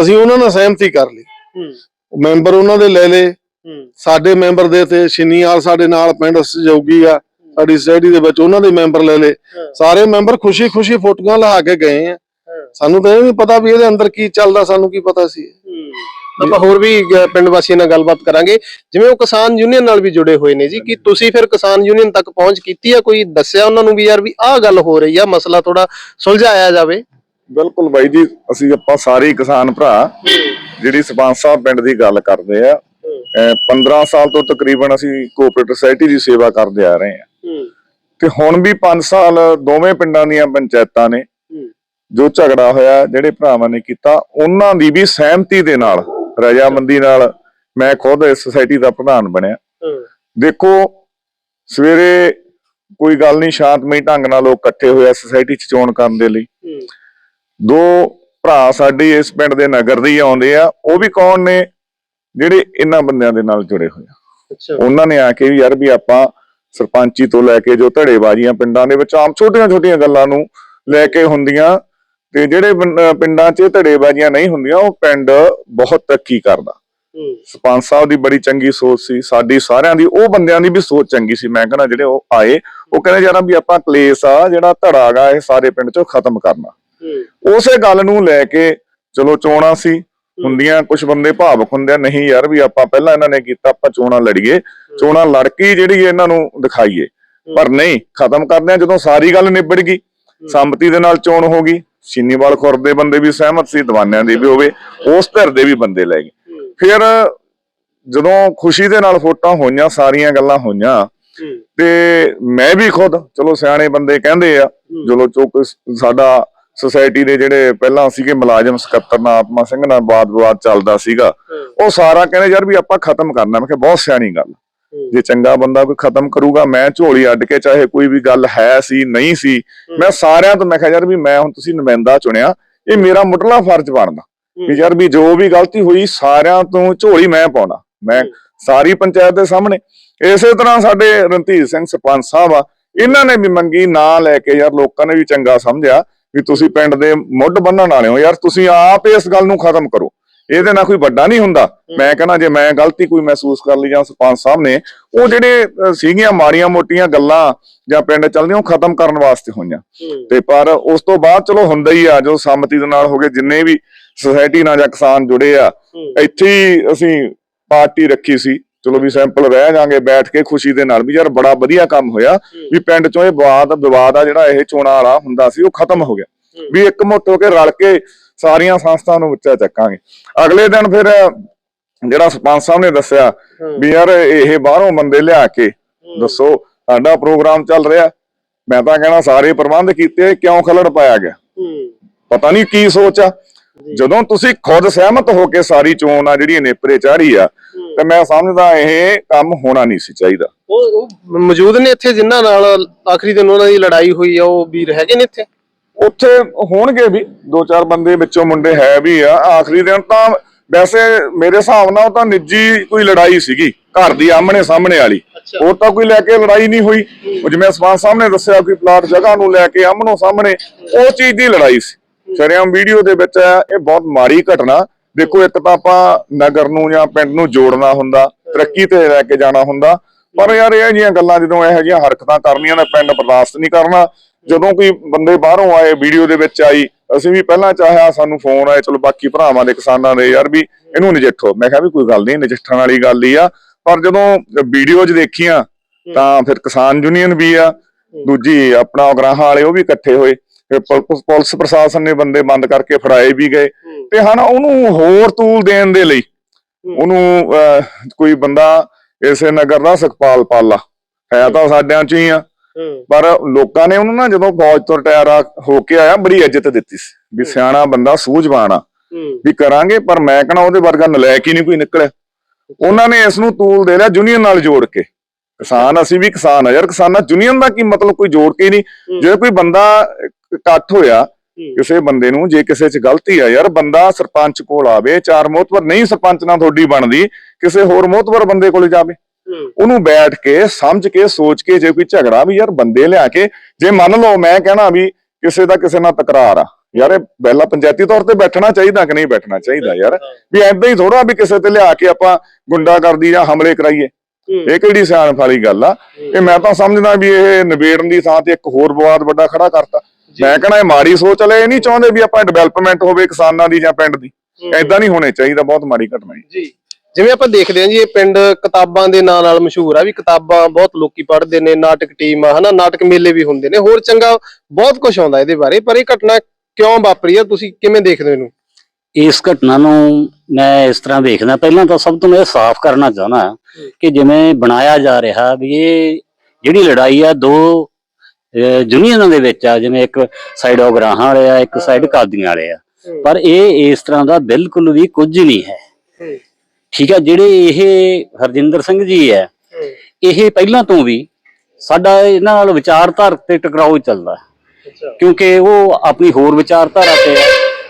ਅਸੀਂ ਉਹਨਾਂ ਨਾਲ ਸਹਿਮਤੀ ਕਰ ਲਈ। ਮੈਂਬਰ ਉਹਨਾਂ ਦੇ ਲੈ ਲਏ। ਹੂੰ। ਸਾਡੇ ਮੈਂਬਰ ਦੇ ਤੇ ਛਿੰਨੀਵਾਲ ਸਾਡੇ ਨਾਲ ਪਿੰਡ ਸਹਿਯੋਗੀ ਆ ਸਾਡੀ ਸੋਸਾਇਟੀ ਦੇ ਵਿੱਚ ਉਹਨਾਂ ਦੇ ਮੈਂਬਰ ਲੈ ਲਏ। ਸਾਰੇ ਮੈਂਬਰ ਖੁਸ਼ੀ-ਖੁਸ਼ੀ ਫੋਟੋਆਂ ਲਾ ਕੇ ਗਏ ਆ। ਸਾਨੂੰ ਤਾਂ ਇਹ ਨਹੀਂ ਪਤਾ ਵੀ ਇਹਦੇ ਅੰਦਰ ਕੀ ਚੱਲਦਾ ਸਾਨੂੰ ਕੀ ਪਤਾ ਸੀ। ਆਪਾਂ ਹੋਰ ਵੀ ਪਿੰਡ ਵਾਸੀਆਂ ਨਾਲ ਗੱਲਬਾਤ ਕਰਾਂਗੇ। ਜਿਵੇਂ ਉਹ ਕਿਸਾਨ ਯੂਨੀਅਨ ਨਾਲ ਵੀ ਜੁੜੇ ਹੋਏ ਨੇ ਜੀ ਕਿ ਤੁਸੀਂ ਫਿਰ ਕਿਸਾਨ ਯੂਨੀਅਨ ਤੱਕ ਪਹੁੰਚ ਕੀਤੀ ਆ? ਕੋਈ ਦੱਸਿਆ ਉਹਨਾਂ ਨੂੰ ਵੀ ਯਾਰ ਵੀ ਆਹ ਗੱਲ ਹੋ ਰਹੀ ਆ ਮਸਲਾ ਥੋੜਾ ਸੁਲਝਾਇਆ ਜਾਵੇ? ਬਿਲਕੁਲ ਬਾਈ ਜੀ ਅਸੀਂ ਆਪਾਂ ਸਾਰੇ ਕਿਸਾਨ ਭਰਾ। ਜਿਹੜੀ ਸਰਪੰਚ ਸਾਹਿਬ ਪਿੰਡ ਦੀ ਗੱਲ ਕਰਦੇ ਆ ਅਹ 15 ਸਾਲ ਤੋਂ ਤਕਰੀਬਨ ਅਸੀਂ ਕੋਆਪਰੇਟਿਵ ਸੋਸਾਇਟੀ ਦੀ ਸੇਵਾ ਕਰਦੇ ਆ ਰਹੇ ਆ। ਤੇ ਹੁਣ ਵੀ 5 ਸਾਲ ਦੋਵੇਂ ਪਿੰਡਾਂ ਦੀਆਂ ਪੰਚਾਇਤਾਂ ਨੇ ਜੋ ਝਗੜਾ ਹੋਇਆ ਜਿਹੜੇ ਭਰਾਵਾਂ ਨੇ ਕੀਤਾ ਉਹਨਾਂ ਦੀ ਵੀ ਸਹਿਮਤੀ ਦੇ ਨਾਲ ਰਜਾਮੰਦੀ ਨਾਲ ਮੈਂ ਖੁਦ ਇਸ ਸੁਸਾਇਟੀ ਦਾ ਪ੍ਰਧਾਨ ਬਣਿਆ। ਦੇਖੋ ਸਵੇਰੇ ਕੋਈ ਗੱਲ ਨਹੀਂ ਸ਼ਾਂਤਮਈ ਢੰਗ ਨਾਲ ਲੋਕ ਇਕੱਠੇ ਹੋਏ ਸੁਸਾਇਟੀ 'ਚ ਚੋਣ ਕਰਨ ਦੇ ਲਈ। ਦੋ ਭਰਾ ਸਾਡੇ ਇਸ ਪਿੰਡ ਦੇ ਨਗਰ ਦੇ ਆਉਂਦੇ ਆ ਉਹ ਵੀ ਕੌਣ ਨੇ ਜਿਹੜੇ ਇਹਨਾਂ ਬੰਦਿਆਂ ਦੇ ਨਾਲ ਜੁੜੇ ਹੋਏ ਆ। ਅੱਛਾ। ਉਹਨਾਂ ਨੇ ਆ ਕੇ ਵੀ ਯਾਰ ਵੀ ਆਪਾਂ ਸਰਪੰਚੀ ਤੋਂ ਲੈ ਕੇ ਜੋ ਧੜੇਬਾਜ਼ੀਆਂ ਪਿੰਡਾਂ ਦੇ ਵਿੱਚ ਆਮ ਛੋਟੀਆਂ-ਛੋਟੀਆਂ ਗੱਲਾਂ ਨੂੰ ਲੈ ਕੇ ਹੁੰਦੀਆਂ ਤੇ ਜਿਹੜੇ ਪਿੰਡਾਂ 'ਚ ਧੜੇਬਾਜ਼ੀਆਂ ਨਹੀਂ ਹੁੰਦੀਆਂ ਉਹ ਪਿੰਡ ਬਹੁਤ ਤਰੱਕੀ ਕਰਦਾ। ਸਰਪੰਚ ਸਾਹਿਬ ਦੀ ਬੜੀ ਚੰਗੀ ਸੋਚ ਸੀ ਸਾਡੀ ਸਾਰਿਆਂ ਦੀ ਉਹ ਬੰਦਿਆਂ ਦੀ ਵੀ ਸੋਚ ਚੰਗੀ ਸੀ। ਮੈਂ ਕਹਿੰਦਾ ਜਿਹੜੇ ਉਹ ਆਏ ਉਹ ਕਹਿੰਦੇ ਯਾਰ ਵੀ ਆਪਾਂ ਕਲੇਸ਼ ਆ ਜਿਹੜਾ ਧੜਾ ਹੈਗਾ ਇਹ ਸਾਰੇ ਪਿੰਡ 'ਚੋਂ ਖਤਮ ਕਰਨਾ। ਉਸੇ ਗੱਲ ਨੂੰ ਲੈ ਕੇ ਚਲੋ ਚੋਣਾਂ ਸੀ ਹੁੰਦੀਆਂ ਕੁਝ ਬੰਦੇ ਭਾਵਕ ਹੁੰਦੇ ਨਹੀਂ ਯਾਰ ਵੀ ਆਪਾਂ ਪਹਿਲਾਂ ਇਹਨਾਂ ਨੇ ਕੀਤਾ ਆਪਾਂ ਚੋਣਾਂ ਲੜੀਏ। ਚੋਣਾਂ ਲੜ ਕੇ ਜਿਹੜੀ ਇਹਨਾਂ ਨੂੰ ਦਿਖਾਈਏ। ਪਰ ਨਹੀਂ ਖਤਮ ਕਰਦੇ ਆ ਜਦੋਂ ਸਾਰੀ ਗੱਲ ਨਿਬੜ ਗਈ। ਸੰਮਤੀ ਦੇ ਨਾਲ ਚੋਣ ਹੋ ਗਈ। ਸੀਨੀਵਾਲ ਖੁਰਦ ਦੇ ਬੰਦੇ ਵੀ ਸਹਿਮਤ ਸੀ ਦਵਾਨਿਆਂ ਦੇ ਵੀ ਹੋਵੇ ਉਸ ਧਿਰ ਦੇ ਵੀ ਬੰਦੇ ਲੈ ਗਏ। ਫਿਰ ਜਦੋਂ ਖੁਸ਼ੀ ਦੇ ਨਾਲ ਫੋਟੋਆਂ ਹੋਈਆਂ ਸਾਰੀਆਂ ਗੱਲਾਂ ਹੋਈਆਂ ਤੇ ਮੈਂ ਵੀ ਖੁਦ ਚਲੋ ਸਿਆਣੇ ਬੰਦੇ ਕਹਿੰਦੇ ਆ ਚਲੋ ਚੁੱਕ ਸਾਡਾ ਸੁਸਾਇਟੀ ਦੇ ਜਿਹੜੇ ਪਹਿਲਾਂ ਸੀਗੇ ਮੁਲਾਜ਼ਮ ਸਕੱਤਰ ਨਾਲ ਆਤਮਾ ਸਿੰਘ ਨਾਲ ਬਾਦ-ਬਾਦ ਚੱਲਦਾ ਸੀਗਾ ਉਹ ਸਾਰਾ ਕਹਿੰਦੇ ਯਾਰ ਵੀ ਆਪਾਂ ਖਤਮ ਕਰਨਾ। ਮੈਂ ਕਿਹਾ ਬਹੁਤ ਸਿਆਣੀ ਗੱਲ। ਜੇ ਚੰਗਾ ਬੰਦਾ ਕੋਈ ਖਤਮ ਕਰੂਗਾ ਮੈਂ ਝੋਲੀ ਅੱਡ ਕੇ ਚਾਹੇ ਕੋਈ ਵੀ ਗੱਲ ਹੈ ਸੀ ਨਹੀਂ ਸੀ ਮੈਂ ਸਾਰਿਆਂ ਤੋਂ ਮੈਂ ਕਿਹਾ ਯਾਰ ਵੀ ਮੈਂ ਹੁਣ ਤੁਸੀਂ ਨੁਮਾਇੰਦਾ ਚੁਣਿਆ ਇਹ ਮੇਰਾ ਮੁੱਢਲਾ ਫਰਜ਼ ਬਣਦਾ। ਵੀ ਯਾਰ ਵੀ ਜੋ ਵੀ ਗਲਤੀ ਹੋਈ ਸਾਰਿਆਂ ਤੋਂ ਝੋਲੀ ਮੈਂ ਪਾਉਣਾ। ਮੈਂ ਸਾਰੀ ਪੰਚਾਇਤ ਦੇ ਸਾਹਮਣੇ। ਇਸੇ ਤਰ੍ਹਾਂ ਸਾਡੇ ਰਣਧੀਰ ਸਿੰਘ ਸਰਪੰਚ ਸਾਹਿਬ ਆ ਇਹਨਾਂ ਨੇ ਵੀ ਮੰਗੀ ਨਾ ਲੈ ਕੇ ਯਾਰ ਲੋਕਾਂ ਨੇ ਵੀ ਚੰਗਾ ਸਮਝਿਆ। ਵੀ ਤੁਸੀਂ ਪਿੰਡ ਦੇ ਮੁੱਢ ਬੰਨਣ ਵਾਲੇ ਹੋ ਯਾਰ ਤੁਸੀਂ ਆਪ ਇਸ ਗੱਲ ਨੂੰ ਖਤਮ ਕਰੋ। ਇਹਦੇ ਨਾਲ ਕੋਈ ਵੱਡਾ ਨਹੀਂ ਹੁੰਦਾ। ਮੈਂ ਕਹਿੰਦਾ ਜੇ ਮੈਂ ਗਲਤੀ ਕੋਈ ਮਹਿਸੂਸ ਕਰ ਲਈ ਜਾਂ ਸਰਪੰਚ ਸਾਹਿਬ ਨੇ ਉਹ ਜਿਹੜੇ ਸੀਗੀਆਂ ਮਾੜੀਆਂ ਮੋਟੀਆਂ ਗੱਲਾਂ ਜਾਂ ਪਿੰਡ ਚੱਲਦੀਆਂ ਉਹ ਖਤਮ ਕਰਨ ਵਾਸਤੇ ਹੋਈਆਂ। ਤੇ ਪਰ ਉਸ ਤੋਂ ਬਾਅਦ ਚਲੋ ਹੁੰਦਾ ਹੀ ਆ ਜੋ ਸੰਮਤੀ ਦੇ ਨਾਲ ਹੋ ਗਏ ਜਿੰਨੇ ਵੀ ਸੁਸਾਇਟੀ ਨਾਲ ਜਾਂ ਕਿਸਾਨ ਜੁੜੇ ਆ ਇੱਥੇ ਹੀ ਅਸੀਂ ਪਾਰਟੀ ਰੱਖੀ ਸੀ। ਚਲੋ ਵੀ ਸੈਂਪਲ ਰਹਿ ਜਾਾਂਗੇ ਬੈਠ ਕੇ ਖੁਸ਼ੀ ਦੇ ਨਾਲ। ਵੀ ਯਾਰ ਬੜਾ ਵਧੀਆ ਕੰਮ ਹੋਇਆ ਵੀ ਪਿੰਡ ਚੋਂ ਇਹ ਵਿਵਾਦ ਵਿਵਾਦ ਆ ਜਿਹੜਾ ਇਹ ਚੋਣਾਂ ਵਾਲਾ ਹੁੰਦਾ ਸੀ ਉਹ ਖਤਮ ਹੋ ਗਿਆ। ਵੀ ਇੱਕ ਮੁੱਠ ਹੋ ਕੇ ਰਲ ਕੇ ਸਾਰੀਆਂ ਸੰਸਥਾਵਾਂ ਨੂੰ ਉੱਚਾ ਚੱਕਾਂਗੇ। ਅਗਲੇ ਦਿਨ ਫਿਰ ਜਿਹੜਾ ਸਰਪੰਚ ਸਾਹਿਬ ਨੇ ਦੱਸਿਆ ਵੀ ਯਾਰ ਇਹ ਬਾਹਰੋਂ ਬੰਦੇ ਲਿਆ ਕੇ ਦੱਸੋ ਸਾਡਾ ਪ੍ਰੋਗਰਾਮ ਚੱਲ ਰਿਹਾ। ਮੈਂ ਤਾਂ ਕਹਿਣਾ ਸਾਰੇ ਪ੍ਰਬੰਧ ਕੀਤੇ ਕਿਉਂ ਖਲੜ ਪਾਇਆ ਗਿਆ? ਪਤਾ ਨਹੀਂ ਕੀ ਸੋਚ ਆ। ਜਦੋਂ ਤੁਸੀਂ ਖੁਦ ਸਹਿਮਤ ਹੋ ਕੇ ਸਾਰੀ ਚੋਣ ਆ ਜਿਹੜੀ ਨੇਪਰੇ ਚਾੜੀ ਆ ਤੇ ਮੈਂ ਸਮਝਦਾ ਇਹ ਕੰਮ ਹੋਣਾ ਨਹੀਂ ਸੀ ਚਾਹੀਦਾ। ਉਹ ਮੌਜੂਦ ਨੇ ਇੱਥੇ ਜਿਨ੍ਹਾਂ ਨਾਲ ਆਖਰੀ ਦਿਨ ਉਹਨਾਂ ਦੀ ਲੜਾਈ ਹੋਈ ਆ ਉਹ ਵੀਰ ਹੈਗੇ ਨੇ ਇੱਥੇ? ਉੱਥੇ ਹੋਣਗੇ ਵੀ ਦੋ ਚਾਰ ਬੰਦੇ ਵਿੱਚੋਂ ਮੁੰਡੇ ਹੈ ਵੀ ਆ ਆਖਰੀ ਦਿਨ ਤਾਂ ਵੈਸੇ ਮੇਰੇ ਹਿਸਾਬ ਨਾਲ ਉਹ ਤਾਂ ਨਿੱਜੀ ਕੋਈ ਲੜਾਈ ਸੀਗੀ ਘਰ ਦੀ ਆਮਣੇ ਸਾਹਮਣੇ ਵਾਲੀ। ਉਹ ਤਾਂ ਕੋਈ ਲੈ ਕੇ ਲੜਾਈ ਨਹੀਂ ਹੋਈ। ਜਿਵੇਂ ਸਵਾਨ ਸਾਹਮਣੇ ਦੱਸਿਆ ਕੋਈ ਪਲਾਟ ਜਗ੍ਹਾ ਨੂੰ ਲੈ ਕੇ ਆਮਣੋ ਸਾਹਮਣੇ ਉਹ ਚੀਜ਼ ਦੀ ਲੜਾਈ ਸੀ। ਸ਼ਰਿਆਮ ਵੀਡੀਓ ਦੇ ਵਿੱਚ ਇਹ ਬਹੁਤ ਮਾੜੀ ਘਟਨਾ ਦੇਖੋ, ਇੱਕ ਤਾਂ ਆਪਾਂ ਨਗਰ ਨੂੰ ਜਾਂ ਪਿੰਡ ਨੂੰ ਜੋੜਨਾ ਹੁੰਦਾ, ਤਰੱਕੀ ਤੇ ਲੈ ਕੇ ਜਾਣਾ ਹੁੰਦਾ। ਪਰ ਯਾਰ, ਇਹ ਜਿਹੀਆਂ ਗੱਲਾਂ ਜਦੋਂ ਇਹ ਜਿਹੀਆਂ ਹਰਕਤਾਂ ਕਰਨੀਆਂ ਨੇ, ਪਿੰਡ ਬਰਦਾਸ਼ਤ ਨਹੀਂ ਕਰਨਾ। ਜਦੋਂ ਕੋਈ ਬੰਦੇ ਬਾਹਰੋਂ ਆਏ, ਵੀਡੀਓ ਦੇ ਵਿੱਚ ਆਈ, ਅਸੀਂ ਵੀ ਪਹਿਲਾਂ ਚਾਹਿਆ ਸਾਨੂੰ ਫੋਨ ਆਏ, ਚਲੋ ਬਾਕੀ ਭਰਾਵਾਂ ਦੇ ਕਿਸਾਨਾਂ ਦੇ ਯਾਰ ਵੀ ਇਹਨੂੰ ਨਜਿੱਠੋ। ਮੈਂ ਕਿਹਾ ਵੀ ਕੋਈ ਗੱਲ ਨਹੀਂ, ਨਜਿੱਠਣ ਵਾਲੀ ਗੱਲ ਹੀ ਆ। ਪਰ ਜਦੋਂ ਵੀਡੀਓ 'ਚ ਦੇਖੀਆਂ, ਤਾਂ ਫਿਰ ਕਿਸਾਨ ਯੂਨੀਅਨ ਵੀ ਆ, ਦੂਜੀ ਆਪਣਾ ਉਗਰਾਹਾਂ ਵਾਲੇ ਉਹ ਵੀ ਇਕੱਠੇ ਹੋਏ। ਪੁਲਿਸ ਪ੍ਰਸ਼ਾਸਨ ਨੇ ਬੰਦੇ ਬੰਦ ਕਰਕੇ ਫੜਾਏ ਵੀ ਗਏ। ਤੇ ਹਨ ਉਹਨੂੰ ਹੋਰ ਤੂਲ ਦੇਣ ਦੇ ਲਈ। ਉਹਨੂੰ ਕੋਈ ਬੰਦਾ ਇਸੇ ਨਗਰ ਦਾ ਸੁਖਪਾਲ ਪਾਲਾ। ਹੈ ਤਾਂ ਸਾਡਿਆਂ ਚ ਹੀ ਆ। ਪਰ ਲੋਕਾਂ ਨੇ ਉਹਨੂੰ ਨਾ ਜਦੋਂ ਫੌਜ ਤੋਂ ਰਿਟਾਇਰ ਹੋ ਕੇ ਆਇਆ ਬੜੀ ਇੱਜ਼ਤ ਦਿੱਤੀ ਸੀ ਵੀ ਸਿਆਣਾ ਬੰਦਾ ਸੂਝਵਾਨ ਆ। ਵੀ ਕਰਾਂਗੇ ਪਰ ਮੈਂ ਕਹਣਾ ਉਹਦੇ ਵਰਗਾ ਨਲਾਇਕ ਹੀ ਨਹੀਂ ਕੋਈ ਨਿਕਲਿਆ। ਉਹਨਾਂ ਨੇ ਇਸ ਨੂੰ ਤੂਲ ਦੇ ਲਿਆ ਯੂਨੀਅਨ ਨਾਲ ਜੋੜ ਕੇ। ਕਿਸਾਨ ਅਸੀਂ ਵੀ ਕਿਸਾਨ ਆ। ਯਾਰ ਕਿਸਾਨਾਂ ਯੂਨੀਅਨ ਦਾ ਕੀ ਮਤਲਬ? ਕੋਈ ਜੋੜ ਕੇ ਨਹੀਂ। ਜੇ ਕੋਈ ਬੰਦਾ ਇਕੱਠ ਹੋਇਆ ਕਿਸੇ ਬੰਦੇ ਨੂੰ ਜੇ ਕਿਸੇ 'ਚ ਗਲਤੀ ਆ ਯਾਰ ਬੰਦਾ ਸਰਪੰਚ ਕੋਲ ਆਵੇ ਚਾਰ ਮੋਤਵਰ ਨਹੀਂ ਸਰਪੰਚ ਨਾਲ ਤੁਹਾਡੀ ਬਣਦੀ ਕਿਸੇ ਹੋਰ ਮੋਤਵਰ ਬੰਦੇ ਕੋਲ ਜਾਵੇ। ਉਹਨੂੰ ਬੈਠ ਕੇ ਸਮਝ ਕੇ ਸੋਚ ਕੇ ਜੇ ਕੋਈ ਝਗੜਾ ਵੀ ਯਾਰ ਬੰਦੇ ਲਿਆ ਕੇ ਜੇ ਮੰਨ ਲਓ ਮੈਂ ਕਹਿਣਾ ਵੀ ਕਿਸੇ ਦਾ ਕਿਸੇ ਨਾਲ ਤਕਰਾਰ ਆ ਯਾਰ ਇਹ ਪਹਿਲਾਂ ਪੰਚਾਇਤੀ ਤੌਰ ਤੇ ਬੈਠਣਾ ਚਾਹੀਦਾ ਕਿ ਨਹੀਂ ਬੈਠਣਾ ਚਾਹੀਦਾ ਯਾਰ? ਵੀ ਐਦਾਂ ਹੀ ਥੋੜਾ ਵੀ ਕਿਸੇ ਤੇ ਲਿਆ ਕੇ ਆਪਾਂ ਗੁੰਡਾਗਰਦੀ ਜਾਂ ਹਮਲੇ ਕਰਾਈਏ। ਇਹ ਕਿਹੜੀ ਸਿਆਣਪ ਵਾਲੀ ਗੱਲ ਆ? ਇਹ ਮੈਂ ਤਾਂ ਸਮਝਦਾ ਵੀ ਇਹ ਨਿਬੇੜਨ ਦੀ ਥਾਂ ਤੇ ਇੱਕ ਹੋਰ ਵਿਵਾਦ ਵੱਡਾ ਖੜਾ ਕਰਤਾ। ਮੈਂ ਕਹਣਾ ਇਹ ਮਾੜੀ ਸੋਚ ਵਾਲੇ ਇਹ ਨਹੀਂ ਚਾਹੁੰਦੇ ਵੀ ਆਪਾਂ ਡਿਵੈਲਪਮੈਂਟ ਹੋਵੇ ਕਿਸਾਨਾਂ ਦੀ ਜਾਂ ਪਿੰਡ ਦੀ। ਐਦਾਂ ਨਹੀਂ ਹੋਣੇ ਚਾਹੀਦਾ ਬਹੁਤ ਮਾੜੀ ਘਟਨਾ ਹੈ ਜੀ। ਜਿਵੇਂ ਆਪਾਂ ਦੇਖਦੇ ਹਾਂ ਜੀ ਇਹ ਪਿੰਡ ਕਿਤਾਬਾਂ ਦੇ ਨਾਂ ਨਾਲ ਮਸ਼ਹੂਰ ਆ ਵੀ ਕਿਤਾਬਾਂ ਬਹੁਤ ਲੋਕੀ ਪੜ੍ਹਦੇ ਨੇ ਨਾਟਕ ਟੀਮ ਆ ਹਨਾ ਨਾਟਕ ਮੇਲੇ ਵੀ ਹੁੰਦੇ ਨੇ। ਹੋਰ ਚੰਗਾ ਬਹੁਤ ਕੁਝ ਆਉਂਦਾ ਇਹਦੇ ਬਾਰੇ ਪਰ ਇਹ ਘਟਨਾ ਕਿਉਂ ਵਾਪਰੀ ਆ? ਤੁਸੀਂ ਕਿਵੇਂ ਦੇਖਦੇ ਹੋ ਇਹਨੂੰ? ਇਸ ਘਟਨਾ ਨੂੰ ਮੈਂ ਇਸ ਤਰ੍ਹਾਂ ਦੇਖਦਾ ਪਹਿਲਾਂ ਤਾਂ ਸਭ ਤੋਂ ਮੈਂ ਇਹ ਸਾਫ਼ ਕਰਨਾ ਚਾਹਨਾ ਕਿ ਜਿਵੇਂ ਬਣਾਇਆ ਜਾ ਰਿਹਾ ਵੀ ਇਹ ਜਿਹੜੀ ਲੜਾਈ ਆ ਦੋ ਯੂਨੀਅਨਾਂ ਦੇ ਵਿੱਚ ਆ ਜਿਵੇਂ ਇੱਕ ਸਾਈਡ ਉਗਰਾਹਾਂ ਵਾਲੇ ਆ ਇੱਕ ਸਾਈਡ ਕਾਦੀਆਂ ਵਾਲੇ ਆ। ਪਰ ਇਹ ਇਸ ਤਰ੍ਹਾਂ ਦਾ ਬਿਲਕੁਲ ਵੀ ਕੁਝ ਨਹੀਂ ਹੈ। ਠੀਕ ਹੈ ਜਿਹੜੇ ਇਹ ਹਰਜਿੰਦਰ ਸਿੰਘ ਜੀ ਹੈ ਇਹ ਪਹਿਲਾਂ ਤੋਂ ਵੀ ਸਾਡਾ ਇਹਨਾਂ ਨਾਲ ਵਿਚਾਰਧਾਰ ਤੇ ਟਕਰਾਓ ਚੱਲਦਾ ਕਿਉਂਕਿ ਉਹ ਆਪਣੀ ਹੋਰ ਵਿਚਾਰਧਾਰਾ ਤੇ ਹੈ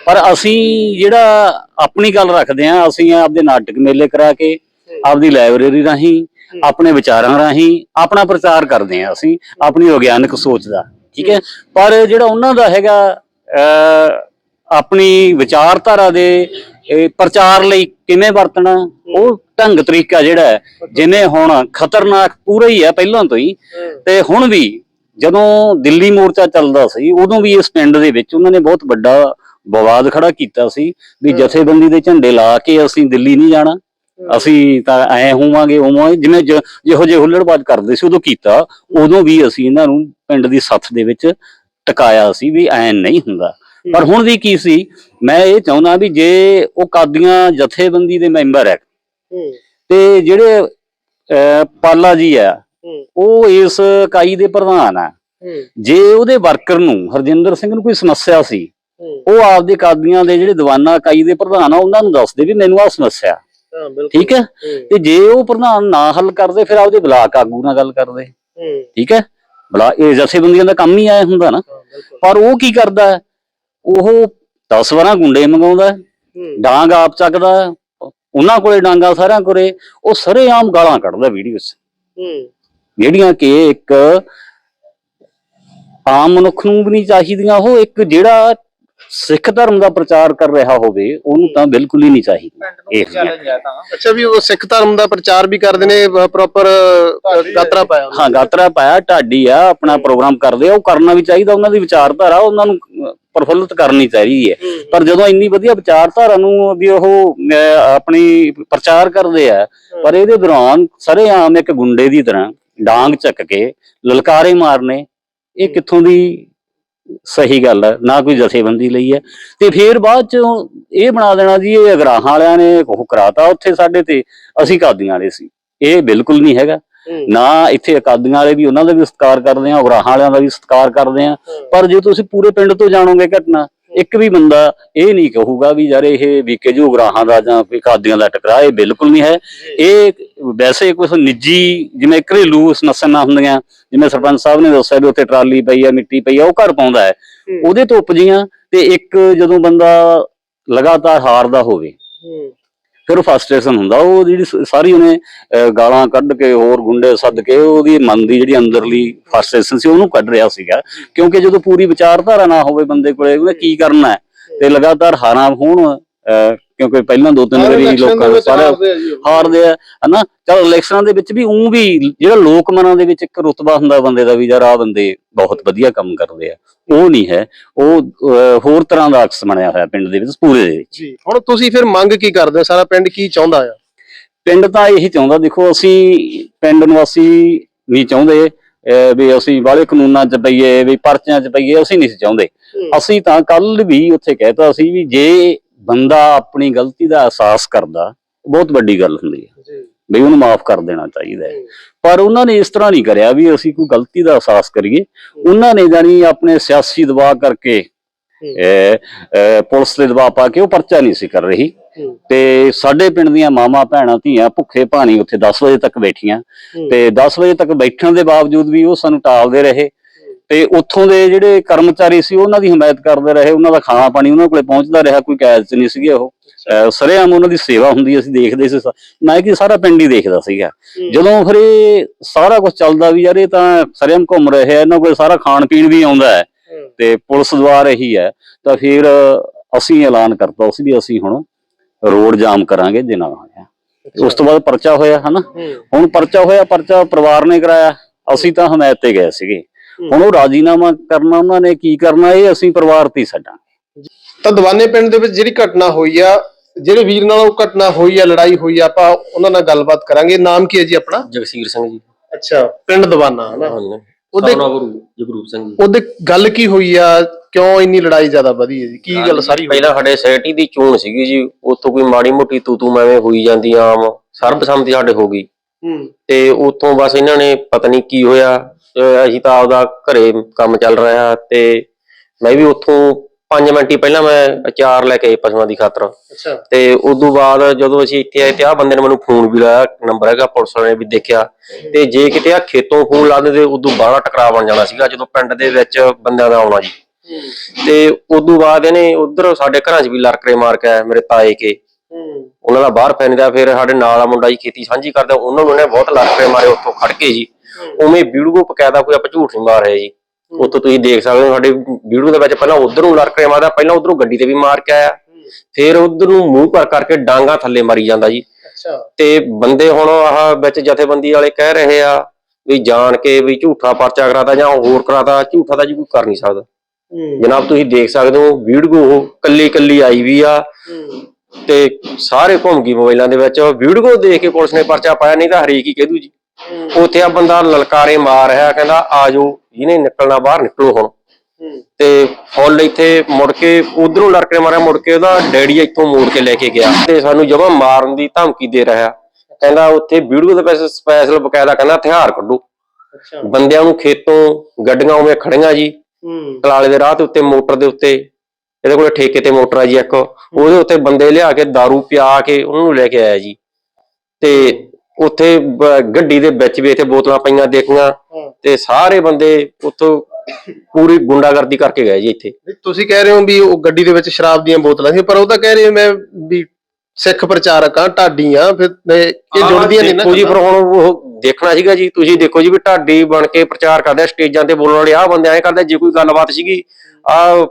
ਪਰ ਅਸੀਂ ਜਿਹੜਾ ਆਪਣੀ ਗੱਲ ਰੱਖਦੇ ਆ ਅਸੀਂ ਆਪਦੇ ਨਾਟਕ ਮੇਲੇ ਕਰਾ ਕੇ ਆਪਦੀ ਲਾਇਬ੍ਰੇਰੀ ਰਾਹੀਂ ਆਪਣੇ ਵਿਚਾਰਾਂ ਰਾਹੀਂ ਆਪਣਾ ਪ੍ਰਚਾਰ ਕਰਦੇ ਆ ਅਸੀਂ ਆਪਣੀ ਵਿਗਿਆਨਕ ਸੋਚ ਦਾ ਠੀਕ ਹੈ? ਪਰ ਜਿਹੜਾ ਉਹਨਾਂ ਦਾ ਹੈਗਾ ਆਪਣੀ ਵਿਚਾਰਧਾਰਾ ਦੇ ਪ੍ਰਚਾਰ ਲਈ ਕਿਵੇਂ ਵਰਤਣਾ ਉਹ ਢੰਗ ਤਰੀਕਾ ਜਿਹੜਾ ਜਿਵੇਂ ਹੁਣ ਖਤਰਨਾਕ ਪੂਰਾ ਹੀ ਹੈ ਪਹਿਲਾਂ ਤੋਂ ਹੀ। ਤੇ ਹੁਣ ਵੀ ਜਦੋਂ ਦਿੱਲੀ ਮੋਰਚਾ ਚੱਲਦਾ ਸੀ ਉਦੋਂ ਵੀ ਇਸ ਪਿੰਡ ਦੇ ਵਿੱਚ ਉਹਨਾਂ ਨੇ ਬਹੁਤ ਵੱਡਾ ਵਿਵਾਦ ਖੜਾ ਕੀਤਾ ਸੀ ਵੀ ਜਥੇਬੰਦੀ ਦੇ ਝੰਡੇ ਲਾ ਕੇ ਅਸੀਂ ਦਿੱਲੀ ਨਹੀਂ ਜਾਣਾ। ਅਸੀਂ ਤਾਂ ਐ ਹੋਵਾਂਗੇ ਉਵੇਂ ਜਿਵੇਂ ਜਿਹੋ ਜਿਹੇ ਹੁੱਲੜਬਾਜ਼ ਕਰਦੇ ਸੀ ਉਦੋਂ ਕੀਤਾ ਉਦੋਂ ਵੀ ਅਸੀਂ ਇਹਨਾਂ ਨੂੰ ਪਿੰਡ ਦੀ ਸੱਥ ਦੇ ਵਿੱਚ ਟਿਕਾਇਆ ਸੀ ਵੀ ਐ ਨਹੀਂ ਹੁੰਦਾ। ਪਰ ਹੁਣ ਵੀ ਕੀ ਸੀ ਮੈਂ ਇਹ ਚਾਹੁੰਦਾ ਵੀ ਜੇ ਉਹ ਕਾਦੀਆਂ ਜਥੇਬੰਦੀ ਦੇ ਮੈਂਬਰ ਹੈ ਤੇ ਜਿਹੜੇ ਪਾਲਾ ਜੀ ਆ ਉਹ ਇਸ ਇਕਾਈ ਦੇ ਪ੍ਰਧਾਨ ਆ ਜੇ ਉਹਦੇ ਵਰਕਰ ਨੂੰ ਹਰਜਿੰਦਰ ਸਿੰਘ ਨੂੰ ਕੋਈ ਸਮੱਸਿਆ ਸੀ ਉਹ ਆਪਦੇ ਕਾਦੀਆਂ ਦੇ ਜਿਹੜੇ ਦੀਵਾਨਾ ਇਕਾਈ ਦੇ ਪ੍ਰਧਾਨ ਆ ਉਹਨਾਂ ਨੂੰ ਦੱਸਦੇ ਵੀ ਮੈਨੂੰ ਆਹ ਸਮੱਸਿਆ। ਠੀਕ ਹੈ? ਤੇ ਜੇ ਉਹ ਪ੍ਰਧਾਨ ਨਾ ਹੱਲ ਕਰਦੇ ਫਿਰ ਆਪਦੇ ਬਲਾਕ ਆਗੂ ਨਾਲ ਗੱਲ ਕਰਦੇ। ਠੀਕ ਹੈ? ਬਲਾ ਇਹ ਜਥੇਬੰਦੀਆਂ ਦਾ ਕੰਮ ਹੀ ਆਇਆ ਹੁੰਦਾ ਨਾ। ਪਰ ਉਹ ਕੀ ਕਰਦਾ? ਉਹ 10 ਵਾਰਾਂ ਗੁੰਡੇ ਮੰਗਾਉਂਦਾ ਡਾਂਗ ਆਪ ਚੱਕਦਾ ਉਹਨਾਂ ਕੋਲੇ ਡਾਂਗਾ ਸਾਰਿਆਂ ਕੋਲੇ। ਉਹ ਸਰੇਆਮ ਗਾਲਾਂ ਕੱਢਦਾ ਵੀਡੀਓ 'ਚ। ਜਿਹੜੀਆਂ ਕਿ ਇੱਕ ਆਮ ਮਨੁੱਖ ਨੂੰ ਵੀ ਨਹੀਂ ਚਾਹੀਦੀਆਂ। ਉਹ ਇੱਕ ਜਿਹੜਾ ਸਿੱਖ ਧਰਮ ਦਾ ਪ੍ਰਚਾਰ ਕਰ ਰਿਹਾ ਹੋਵੇ ਉਹਨੂੰ ਤਾਂ ਬਿਲਕੁਲ ਹੀ ਨਹੀਂ ਚਾਹੀਦੀ। ਇਹ। ਅੱਛਾ ਵੀ ਉਹ ਸਿੱਖ ਧਰਮ ਦਾ ਪ੍ਰਚਾਰ ਵੀ ਕਰਦੇ ਨੇ ਪ੍ਰੋਪਰ ਗਾਤਰਾ ਪਾਇਆ। ਹਾਂ ਗਾਤਰਾ ਪਾਇਆ ਢਾਡੀ ਆ ਆਪਣਾ ਪ੍ਰੋਗਰਾਮ ਕਰਦੇ ਆ ਉਹ ਕਰਨਾ ਵੀ ਚਾਹੀਦਾ ਉਹਨਾਂ ਦੀ ਵਿਚਾਰਧਾਰਾ ਉਹਨਾਂ ਨੂੰ ਪ੍ਰਫੁੱਲਤ ਕਰਨੀ ਚਾਹੀਦੀ ਹੈ। ਪਰ ਜਦੋਂ ਇੰਨੀ ਵਧੀਆ ਵਿਚਾਰਧਾਰਾ ਨੂੰ ਵੀ ਉਹ ਆਪਣੀ ਪ੍ਰਚਾਰ ਕਰਦੇ ਆ ਪਰ ਇਹਦੇ ਦੌਰਾਨ ਸਰੇਆਮ ਇੱਕ ਗੁੰਡੇ ਦੀ ਤਰ੍ਹਾਂ ਡਾਂਗ ਚੱਕ ਕੇ ਲਲਕਾਰੇ ਮਾਰਨੇ ਇਹ ਕਿੱਥੋਂ ਦੀ ਸਹੀ ਗੱਲ ਹੈ ਨਾ ਕੋਈ ਜਥੇਬੰਦੀ ਲਈ ਹੈ। ਤੇ ਫਿਰ ਬਾਅਦ ਚ ਇਹ ਬਣਾ ਦੇਣਾ ਜੀ ਇਹ ਅਗਰਾਹਾਂ ਵਾਲਿਆਂ ਨੇ ਉਹ ਕਰਾਤਾ ਉੱਥੇ ਸਾਡੇ ਤੇ ਅਸੀਂ ਕਾਦੀਆਂ ਵਾਲੇ ਸੀ। ਇਹ ਬਿਲਕੁਲ ਨਹੀਂ ਹੈਗਾ। ਨਾ ਇੱਥੇ ਅਕਾਦੀਆਂ ਵਾਲੇ ਵੀ ਉਹਨਾਂ ਦਾ ਵੀ ਸਤਿਕਾਰ ਕਰਦੇ ਆ ਉਗਰਾਹਾਂ ਵਾਲਿਆਂ ਦਾ ਵੀ ਸਤਿਕਾਰ ਕਰਦੇ ਆ। ਪਰ ਜੇ ਤੁਸੀਂ ਪੂਰੇ ਪਿੰਡ ਤੋਂ ਜਾਣੋਗੇ ਘਟਨਾ ਇੱਕ ਵੀ ਬੰਦਾ ਇਹ ਨਹੀਂ ਕਹੂਗਾ ਵੀ ਯਾਰ ਇਹ ਵੀਕੇ ਜੋ ਉਗਰਾਹਾਂ ਦਾ ਜਾਂ ਕੋਈ ਕਾਦੀਆਂ ਦਾ ਟਕਰਾ ਇਹ ਬਿਲਕੁਲ ਨਹੀਂ ਹੈ। ਇਹ ਵੈਸੇ ਕੁਝ ਨਿੱਜੀ ਜਿਵੇਂ ਘਰੇਲੂ ਸਮੱਸਿਆਵਾਂ ਹੁੰਦੀਆਂ ਜਿਵੇਂ ਸਰਪੰਚ ਸਾਹਿਬ ਨੇ ਦੱਸਿਆ ਵੀ ਉੱਥੇ ਟਰਾਲੀ ਪਈ ਆ ਮਿੱਟੀ ਪਈ ਆ ਉਹ ਘਰ ਪਾਉਂਦਾ ਹੈ। ਉਹਦੇ ਤੋਂ ਉਪਜੀਆਂ ਤੇ ਇੱਕ ਜਦੋਂ ਬੰਦਾ ਲਗਾਤਾਰ ਹਾਰਦਾ ਹੋਵੇ ਫਿਰ ਉਹ ਫਰਸਟ੍ਰੇਸ਼ਨ ਹੁੰਦਾ ਉਹ ਜਿਹੜੀ ਸਾਰੀ ਉਹਨੇ ਅਹ, ਗਾਲਾਂ ਕੱਢ ਕੇ ਹੋਰ ਗੁੰਡੇ ਸੱਦ ਕੇ ਉਹਦੀ ਮਨ ਦੀ ਜਿਹੜੀ ਅੰਦਰਲੀ ਫਰਸਟ੍ਰੇਸ਼ਨ ਸੀ ਉਹਨੂੰ ਕੱਢ ਰਿਹਾ ਸੀਗਾ। ਕਿਉਂਕਿ ਜਦੋਂ ਪੂਰੀ ਵਿਚਾਰਧਾਰਾ ਨਾ ਹੋਵੇ ਬੰਦੇ ਕੋਲੇ ਉਹਨੇ ਕੀ ਕਰਨਾ ਤੇ ਲਗਾਤਾਰ ਹਾਰਾਂ ਹੋਣ ਅਹ, ਕਿਉਂਕਿ ਪਹਿਲਾਂ ਦੋ ਤਿੰਨ ਵਾਰੀ ਲੋਕਾਂ ਨੇ ਸਾਰੇ ਹਾਰਦੇ ਆ ਹਨਾ? ਚਲ ਇਲੈਕਸ਼ਨਾਂ ਦੇ ਵਿੱਚ ਵੀ ਉਹ ਵੀ ਜਿਹੜਾ ਲੋਕ ਮਨਾਂ ਦੇ ਵਿੱਚ ਇੱਕ ਰੁਤਬਾ ਹੁੰਦਾ ਬੰਦੇ ਦਾ ਵੀ ਯਾਰ ਆ ਬੰਦੇ ਬਹੁਤ ਵਧੀਆ ਕੰਮ ਕਰਦੇ ਆ। ਉਹ ਨਹੀਂ ਹੈ। ਉਹ ਹੋਰ ਤਰ੍ਹਾਂ ਦਾ ਅਕਸ ਬਣਿਆ ਹੋਇਆ ਪਿੰਡ ਦੇ ਵਿੱਚ ਪੂਰੇ ਦੇ ਵਿੱਚ। ਜੀ। ਹੁਣ ਤੁਸੀਂ ਫਿਰ ਮੰਗ ਕੀ ਕਰਦੇ ਸਾਰਾ ਪਿੰਡ ਕੀ ਚਾਹੁੰਦਾ ਆ? ਪਿੰਡ ਤਾਂ ਇਹੀ ਚਾਹੁੰਦਾ ਦੇਖੋ ਅਸੀਂ ਪਿੰਡ ਨਿਵਾਸੀ ਨਹੀਂ ਚਾਹੁੰਦੇ ਵੀ ਅਸੀਂ ਵਾਲੇ ਕਾਨੂੰਨਾਂ 'ਚ ਪਈਏ ਵੀ ਪਰਚਿਆਂ 'ਚ ਪਈਏ ਅਸੀਂ ਨਹੀਂ ਚਾਹੁੰਦੇ। ਅਸੀਂ ਤਾਂ ਕੱਲ ਵੀ ਉੱਥੇ ਕਹਿਤਾ ਸੀ ਵੀ ਜੇ ਬੰਦਾ ਆਪਣੀ ਗਲਤੀ ਦਾ ਅਹਿਸਾਸ ਕਰਦਾ ਬਹੁਤ ਵੱਡੀ ਗੱਲ ਹੁੰਦੀ ਹੈ। ਜੀ। ਵੀ ਉਹਨੂੰ ਮਾਫ ਕਰ ਦੇਣਾ ਚਾਹੀਦਾ ਹੈ। ਪਰ ਉਹਨਾਂ ਨੇ ਇਸ ਤਰ੍ਹਾਂ ਨਹੀਂ ਕਰਿਆ ਵੀ ਅਸੀਂ ਕੋਈ ਗਲਤੀ ਦਾ ਅਹਿਸਾਸ ਕਰੀਏ। ਉਹਨਾਂ ਨੇ ਜਾਨੀ ਆਪਣੇ ਸਿਆਸੀ ਦਬਾਅ ਕਰਕੇ ਪੁਲਿਸ ਦੇ ਦਬਾਅ ਪਾ ਕੇ ਉਹ ਪਰਚਾ ਨਹੀਂ ਸੀ ਕਰ ਰਹੀ। ਤੇ ਸਾਡੇ ਪਿੰਡ ਦੀਆਂ ਮਾਮਾ ਭੈਣਾਂ ਧੀਆਂ ਭੁੱਖੇ ਭਾਣੀ ਉੱਥੇ 10 ਵਜੇ ਤੱਕ ਬੈਠੀਆਂ। ਤੇ 10 ਵਜੇ ਤੱਕ ਬੈਠਣ ਦੇ ਬਾਵਜੂਦ ਵੀ ਉਹ ਸਾਨੂੰ ਟਾਲਦੇ ਰਹੇ। ਤੇ ਉੱਥੋਂ ਦੇ ਜਿਹੜੇ ਕਰਮਚਾਰੀ ਸੀ ਉਹਨਾਂ ਦੀ ਹਮਾਇਤ ਕਰਦੇ ਰਹੇ ਉਹਨਾਂ ਦਾ ਖਾਣਾ ਪਾਣੀ ਉਹਨਾਂ ਕੋਲੇ ਪਹੁੰਚਦਾ ਰਿਹਾ ਕੋਈ ਕੈਦ ਚ ਨਹੀਂ ਸੀਗੇ ਉਹ। ਸਰੇਆਮ ਉਹਨਾਂ ਦੀ ਸੇਵਾ ਹੁੰਦੀ ਅਸੀਂ ਦੇਖਦੇ ਸੀ ਮੈਂ ਕਿ ਸਾਰਾ ਪਿੰਡ ਹੀ ਦੇਖਦਾ ਸੀਗਾ। ਜਦੋਂ ਫਿਰ ਇਹ ਸਾਰਾ ਕੁਝ ਚੱਲਦਾ ਵੀ ਯਾਰ ਇਹ ਤਾਂ ਸਰੇਆਮ ਘੁੰਮ ਰਹੇ ਆ ਇਹਨਾਂ ਕੋਲ ਸਾਰਾ ਖਾਣ ਪੀਣ ਵੀ ਆਉਂਦਾ ਹੈ। ਤੇ ਪੁਲਿਸ ਦੁਆਰ ਇਹੀ ਹੈ ਤਾਂ ਫਿਰ ਅਸੀਂ ਐਲਾਨ ਕਰਤਾ ਉਸ ਵੀ ਅਸੀਂ ਹੁਣ ਰੋਡ ਜਾਮ ਕਰਾਂਗੇ ਜੇ ਨਾ ਹੋਇਆ। ਉਸ ਤੋਂ ਬਾਅਦ ਪਰਚਾ ਹੋਇਆ ਹਨਾ? ਹੁਣ ਪਰਚਾ ਹੋਇਆ ਪਰਚਾ ਪਰਿਵਾਰ ਨੇ ਕਰਾਇਆ। ਅਸੀਂ ਤਾਂ ਹਮਾਇਤ ਤੇ ਗਏ ਸੀਗੇ। ਹੁਣ ਉਹ ਰਾਜੀਨਾਮਾ ਕਰਨਾ ਉਹਨਾਂ ਨੇ ਕੀ ਕਰਨਾ ਇਹ ਅਸੀਂ ਪਰਿਵਾਰ ਤੇ ਛੱਡਾਂਗੇ। ਤਾਂ ਦਵਾਨੇ ਪਿੰਡ ਦੇ ਵਿੱਚ ਜਿਹੜੀ ਘਟਨਾ ਹੋਈ ਆ ਜਿਹੜੇ ਵੀਰ ਨਾਲ ਉਹ ਘਟਨਾ ਹੋਈ ਆ ਲੜਾਈ ਹੋਈ ਆ ਆਪਾਂ ਉਹਨਾਂ ਨਾਲ ਗੱਲਬਾਤ ਕਰਾਂਗੇ। ਨਾਮ ਕੀ ਹੈ ਜੀ ਆਪਣਾ? ਜਗਸੀਰ ਸਿੰਘ ਜੀ। ਅੱਛਾ ਪਿੰਡ ਦਵਾਨਾ ਹਨਾ? ਉਹਦੇ ਉਹਦੇ ਜਗਰੂਪ ਸਿੰਘ ਜੀ। ਉਹਦੇ ਗੱਲ ਕੀ ਹੋਈ ਆ? ਕਿਉਂ ਇੰਨੀ ਲੜਾਈ ਜ਼ਿਆਦਾ ਵਧੀ ਹੈ ਜੀ? ਕੀ ਗੱਲ ਸਾਰੀ ਪਹਿਲਾਂ ਸਾਡੇ ਸੋਸਾਇਟੀ ਦੀ ਚੋਣ ਸੀਗੀ ਜੀ। ਉੱਥੋਂ ਕੋਈ ਮਾੜੀ ਮੋਟੀ ਤੂ ਤੂ ਮੈਵੇਂ ਹੋਈ ਜਾਂਦੀ ਆਮ। ਸਰਬਸੰਮਤੀ ਸਾਡੇ ਹੋ ਗਈ। ਹੂੰ। ਤੇ ਉੱਥੋਂ ਬਸ ਇਹਨਾਂ ਨੇ ਪਤਾ ਨਹੀਂ ਕੀ ਹੋਇਆ ਅਹ ਅਸੀਂ ਤਾਂ ਆਪਦਾ ਘਰੇ ਕੰਮ ਚੱਲ ਰਿਹਾ ਤੇ ਮੈਂ ਵੀ ਉੱਥੋਂ 5 ਮਿੰਟ ਹੀ ਪਹਿਲਾਂ ਮੈਂ ਅਚਾਰ ਲੈ ਕੇ ਪਸ਼ੂਆਂ ਦੀ ਖਾਤਰ। ਅੱਛਾ। ਤੇ ਉਦੋਂ ਬਾਅਦ ਜਦੋਂ ਅਸੀਂ ਇੱਥੇ ਆਏ ਤੇ ਆ ਬੰਦੇ ਨੇ ਮੈਨੂੰ ਫੋਨ ਵੀ ਲਾਇਆ ਨੰਬਰ ਹੈਗਾ ਪੁਲਿਸ ਵਾਲੇ ਨੇ ਵੀ ਦੇਖਿਆ। ਤੇ ਜੇ ਕਿਤੇ ਆ ਖੇਤੋਂ ਫੋਨ ਲਾ ਦਿੰਦੇ ਉਦੋਂ ਬਾਹਲਾ ਟਕਰਾਅ ਬਣ ਜਾਣਾ ਸੀਗਾ ਜਦੋਂ ਪਿੰਡ ਦੇ ਵਿੱਚ ਬੰਦਿਆਂ ਦਾ ਆਉਣਾ ਜੀ। ਤੇ ਉਦੋਂ ਬਾਅਦ ਇਹਨੇ ਉਧਰ ਸਾਡੇ ਘਰਾਂ 'ਚ ਵੀ ਲੜਕਰੇ ਮਾਰ ਕੇ ਆਇਆ ਮੇਰੇ ਤਾਏ ਕੇ। ਉਹਨਾਂ ਦਾ ਬਾਹਰ ਪੈਂਦਾ ਫਿਰ ਸਾਡੇ ਨਾਲ ਆ ਮੁੰਡਾ ਜੀ ਖੇਤੀ ਸਾਂਝੀ ਕਰਦਾ ਉਹਨਾਂ ਨੂੰ ਇਹਨੇ ਬਹੁਤ ਲੜਕਰੇ ਮਾਰੇ ਉੱਥੋਂ ਖੜ ਕੇ ਜੀ। ਉਵੇਂ ਵੀਡੀਓ ਪਕਾਇਦਾ ਕੋਈ ਆਪਾਂ ਝੂਠ ਨਹੀਂ ਮਾਰ ਰਹੇ ਜੀ। ਉੱਥੋਂ ਤੁਸੀਂ ਦੇਖ ਸਕਦੇ ਹੋ ਸਾਡੇ ਵੀਡੀਓ ਦੇ ਵਿੱਚ ਪਹਿਲਾਂ ਉਧਰ ਲੜਕਰੇ ਮਾਰਦਾ ਪਹਿਲਾਂ ਉਧਰੋਂ ਗੱਡੀ ਤੇ ਵੀ ਮਾਰ ਕੇ ਆਇਆ। ਫਿਰ ਉਧਰ ਨੂੰ ਮੂੰਹ ਕਰ ਕਰਕੇ ਡਾਂਗਾ ਥੱਲੇ ਮਾਰੀ ਜਾਂਦਾ ਜੀ। ਅੱਛਾ। ਤੇ ਬੰਦੇ ਹੁਣ ਆਹ ਵਿੱਚ ਜਥੇਬੰਦੀ ਵਾਲੇ ਕਹਿ ਰਹੇ ਆ ਵੀ ਜਾਣ ਕੇ ਵੀ ਝੂਠਾ ਪਰਚਾ ਕਰਾਤਾ ਜਾਂ ਹੋਰ ਕਰਾਤਾ ਝੂਠਾ ਤਾਂ ਜੀ ਕੋਈ ਕਰ ਨਹੀਂ ਸਕਦਾ। ਜਨਾਬ ਤੁਸੀਂ ਦੇਖ ਸਕਦੇ ਹੋ ਵੀਡੀਓ ਉਹ ਕੱਲੀ ਕੱਲੀ ਆਈ ਵੀ ਆ। ਤੇ ਸਾਰੇ ਘੁੰਮ ਗਈ ਮੋਬਾਈਲਾਂ ਦੇ ਵਿੱਚ। ਵੀਡੀਓ ਦੇਖ ਕੇ ਪੁਲਿਸ ਨੇ ਪਰਚਾ ਪਾਇਆ ਨਹੀਂ ਤਾਂ ਹਰੇਕ ਹੀ ਕਹਿ ਦੂ ਜੀ। ਉੱਥੇ ਆ ਬੰਦਾ ਲਲਕਾਰੇ ਮਾਰ ਰਿਹਾ ਕਹਿੰਦਾ ਆ ਜਾਓ ਜਿਹਨੇ ਨਿਕਲਣਾ ਬਾਹਰ ਨਿਕਲੋ ਹੁਣ। ਤੇ ਫੁੱਲ ਇੱਥੇ ਮੁੜ ਕੇ ਉਧਰੋਂ ਲੜਕੇ ਮਾਰਿਆ ਮੁੜ ਕੇ ਉਹਦਾ ਡੈਡੀ ਇੱਥੋਂ ਮੋੜ ਕੇ ਲੈ ਕੇ ਗਿਆ। ਤੇ ਸਾਨੂੰ ਜਮਾ ਮਾਰਨ ਦੀ ਧਮਕੀ ਦੇ ਰਿਹਾ। ਕਹਿੰਦਾ ਉੱਥੇ ਵੀਡੀਓ ਦੇ ਪੈਸੇ ਸਪੈਸ਼ਲ ਬਕਾਇਦਾ ਕਹਿੰਦਾ ਹਥਿਆਰ ਕੱਢੋ। ਬੰਦਿਆਂ ਨੂੰ ਖੇਤੋਂ ਗੱਡੀਆਂ ਉਵੇਂ ਖੜੀਆਂ ਜੀ। ਕਲਾਲੇ ਦੇ ਰਾਹ ਦੇ ਉੱਤੇ ਮੋਟਰ ਦੇ ਉੱਤੇ। ਇਹਦੇ ਕੋਲੇ ਠੇਕੇ ਤੇ ਮੋਟਰ ਆ ਜੀ ਇੱਕ। ਉਹਦੇ ਉੱਤੇ ਬੰਦੇ ਲਿਆ ਕੇ दारू ਪਿਆ ਕੇ ਉਹਨਾਂ ਲੈ ਕੇ ਆਇਆ ਜੀ। ਤੇ ਉੱਥੇ ਬ- ਗੱਡੀ ਦੇ ਵਿੱਚ ਵੀ ਇੱਥੇ ਬੋਤਲਾਂ ਪਈਆਂ ਦੇਖੀਆਂ ਹਾਂ। ਤੇ ਸਾਰੇ ਬੰਦੇ ਉੱਥੋਂ ਪੂਰੀ ਗੁੰਡਾਗਰਦੀ ਕਰਕੇ ਗਏ ਜੀ ਇੱਥੇ ਤੁਸੀਂ ਕਹਿ ਰਹੇ ਹੋ ਵੀ ਉਹ ਗੱਡੀ ਦੇ ਵਿੱਚ ਸ਼ਰਾਬ ਦੀਆਂ ਬੋਤਲਾਂ ਸੀ ਪਰ ਉਹ ਤਾਂ ਕਹਿ ਰਹੇ ਮੈਂ ਵੀ ਸਿੱਖ ਪ੍ਰਚਾਰਕ ਆ ਢਾਡੀਆਂ ਫਿਰ ਤੇ ਇਹ ਜੁੜਦੀਆਂ ਨਹੀਂ ਨਾ ਦੇਖੋ ਜੀ ਫਿਰ। ਹੁਣ ਉਹ ਦੇਖਣਾ ਸੀਗਾ ਜੀ ਤੁਸੀਂ ਦੇਖੋ ਜੀ ਵੀ ਢਾਡੀ ਬਣ ਕੇ ਪ੍ਰਚਾਰ ਕਰਦੇ ਆ ਸਟੇਜਾਂ ਤੇ ਬੋਲਣ ਵਾਲੇ ਆਹ ਬੰਦੇ ਐਂ ਕਰਦੇ ਆ, ਜੇ ਕੋਈ ਗੱਲਬਾਤ ਸੀਗੀ ਆ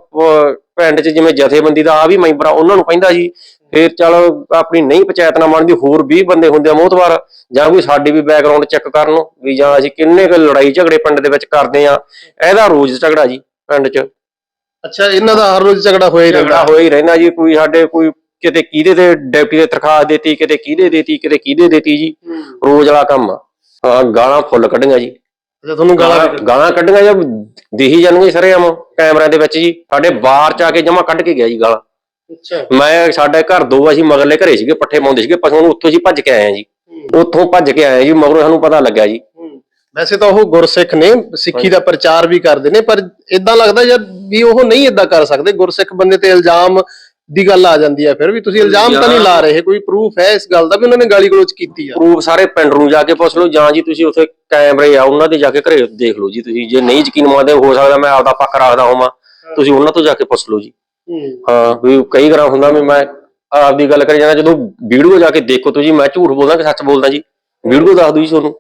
ਪਿੰਡ 'ਚ ਜਿਵੇਂ ਜਥੇਬੰਦੀ ਦਾ ਆ ਵੀ ਮੈਂਬਰ ਆ ਉਹਨਾਂ ਨੂੰ ਕਹਿੰਦਾ ਜੀ ਫਿਰ ਚਲ ਆਪਣੀ ਨਹੀਂ ਪੰਚਾਇਤ ਨਾਲ ਬਣਦੀ ਹੋਰ 20 ਬੰਦੇ ਹੁੰਦੇ ਆ ਮੋਹਤਵਾਰ ਜਾਂ ਕੋਈ ਸਾਡੀ ਵੀ ਬੈਕਗ੍ਰਾਉਂਡ ਚੈੱਕ ਕਰਨ ਵੀ ਜਾਂ ਅਸੀਂ ਕਿੰਨੇ ਕੁ ਲੜਾਈ ਝਗੜੇ ਪਿੰਡ ਦੇ ਵਿੱਚ ਕਰਦੇ ਆ ਇਹਦਾ ਰੋਜ਼ ਝਗੜਾ ਜੀ ਪਿੰਡ 'ਚ। ਅੱਛਾ ਇਹਨਾਂ ਦਾ ਹਰ ਰੋਜ਼ ਝਗੜਾ ਹੋਇਆ ਹੀ ਝਗੜਾ ਰਹਿੰਦਾ। ਹੋਇਆ ਹੀ ਰਹਿੰਦਾ ਜੀ ਕੋਈ ਸਾਡੇ ਕੋਈ ਕਿਤੇ ਕਿਹਦੇ ਤੇ ਡਿਪਟੀ ਦੇ ਤਰਖਾਹ ਦੇਤੀ ਕਿਤੇ ਕਿਹਦੇ ਦੇਤੀ ਕਿਤੇ ਕਿਹਦੇ ਦੇਤੀ ਜੀ ਰੋਜ਼ ਵਾਲਾ ਕੰਮ ਆ। ਹਾਂ ਗਾਲਾਂ ਫੁੱਲ ਕੱਢੀਆਂ ਜੀ। ਅੱਛਾ ਤੁਹਾਨੂੰ ਗਾਲਾਂ ਗਾਲਾਂ ਗਾਲਾਂ ਕੱਢੀਆਂ ਜਾਂ ਦੇਹੀ ਜਾਣਗੇ ਸਾਰੇ ਆਮ ਕੈਮਰਿਆਂ ਦੇ ਵਿੱਚ ਜੀ ਸਾਡੇ ਬਾਹਰ ਚ ਆ ਕੇ ਜਮਾ ਕੱਢ ਕੇ ਗਿਆ ਜੀ ਗਾਲਾਂ। ਮੈਂ ਸਾਡੇ ਘਰ ਦੋ ਅਸੀਂ ਮਗਰਲੇ ਘਰੇ ਸੀਗੇ ਪੱਠੇ ਪਾਉਂਦੇ ਸੀਗੇ ਪਸ਼ੂਆਂ ਨੂੰ ਉੱਥੋਂ ਜੀ ਭੱਜ ਕੇ ਆਏ ਆ ਜੀ। ਉੱਥੋਂ ਭੱਜ ਕੇ ਆਏ ਆ ਜੀ ਮਗਰੋਂ ਸਾਨੂੰ ਪਤਾ ਲੱਗਿਆ ਜੀ। ਵੈਸੇ ਤਾਂ ਉਹ ਗੁਰਸਿੱਖ ਨੇ ਸਿੱਖੀ ਦਾ ਪ੍ਰਚਾਰ ਵੀ ਕਰਦੇ ਨੇ ਪਰ ਇਦਾਂ ਲੱਗਦਾ ਯਾਰ ਵੀ ਉਹ ਨਹੀਂ ਇਦਾਂ ਕਰ ਸਕਦੇ। ਗੁਰਸਿੱਖ ਬੰਦੇ ਤੇ ਇਲਜ਼ਾਮ ਦੀ ਗੱਲ ਆ ਜਾਂਦੀ ਹੈ ਫਿਰ ਵੀ ਤੁਸੀਂ ਇਲਜ਼ਾਮ ਤਾਂ ਨਹੀਂ ਲਾ ਰਹੇ ਕੋਈ ਪ੍ਰੂਫ ਹੈ ਇਸ ਗੱਲ ਦਾ ਵੀ ਉਹਨਾਂ ਨੇ ਗਾਲੀ ਗਲੋਚ ਕੀਤੀ ਆ? ਪ੍ਰੂਫ ਸਾਰੇ ਪਿੰਡ ਨੂੰ ਜਾ ਕੇ ਪੁੱਛ ਲਓ ਜਾਂ ਜੀ ਤੁਸੀਂ ਉੱਥੇ ਕੈਮਰੇ ਆ ਉਹਨਾਂ ਦੇ ਜਾ ਕੇ ਘਰੇ ਦੇਖ ਲਓ ਜੀ ਤੁਸੀਂ। ਜੇ ਨਹੀਂ ਯਕੀਨ ਮੰਨਦੇ ਹੋ ਸਕਦਾ ਮੈਂ ਆਪਦਾ ਪੱਖ ਰੱਖਦਾ ਹੋਵਾਂ। ਤੁਸੀਂ ਉਹਨਾਂ ਤੋਂ ਜਾ ਕੇ ਪੁੱਛ ਲਓ ਜੀ। ਹਾਂ। ਵੀ ਕਈ ਵਾਰ ਹੁੰਦਾ ਵੀ ਮੈਂ ਆਪਦੀ ਗੱਲ ਕਰੀ ਜਾਂਦਾ ਜਦੋਂ ਵੀਡੀਓ ਜਾ ਕੇ ਦੇਖੋ ਤੁਸੀਂ ਮੈਂ ਝੂਠ ਬੋਲਦਾ ਕਿ ਸੱਚ ਬੋਲਦਾ ਜੀ? ਵੀਡੀਓ ਦੱਸ ਦੂ ਜੀ ਤੁਹਾਨੂੰ।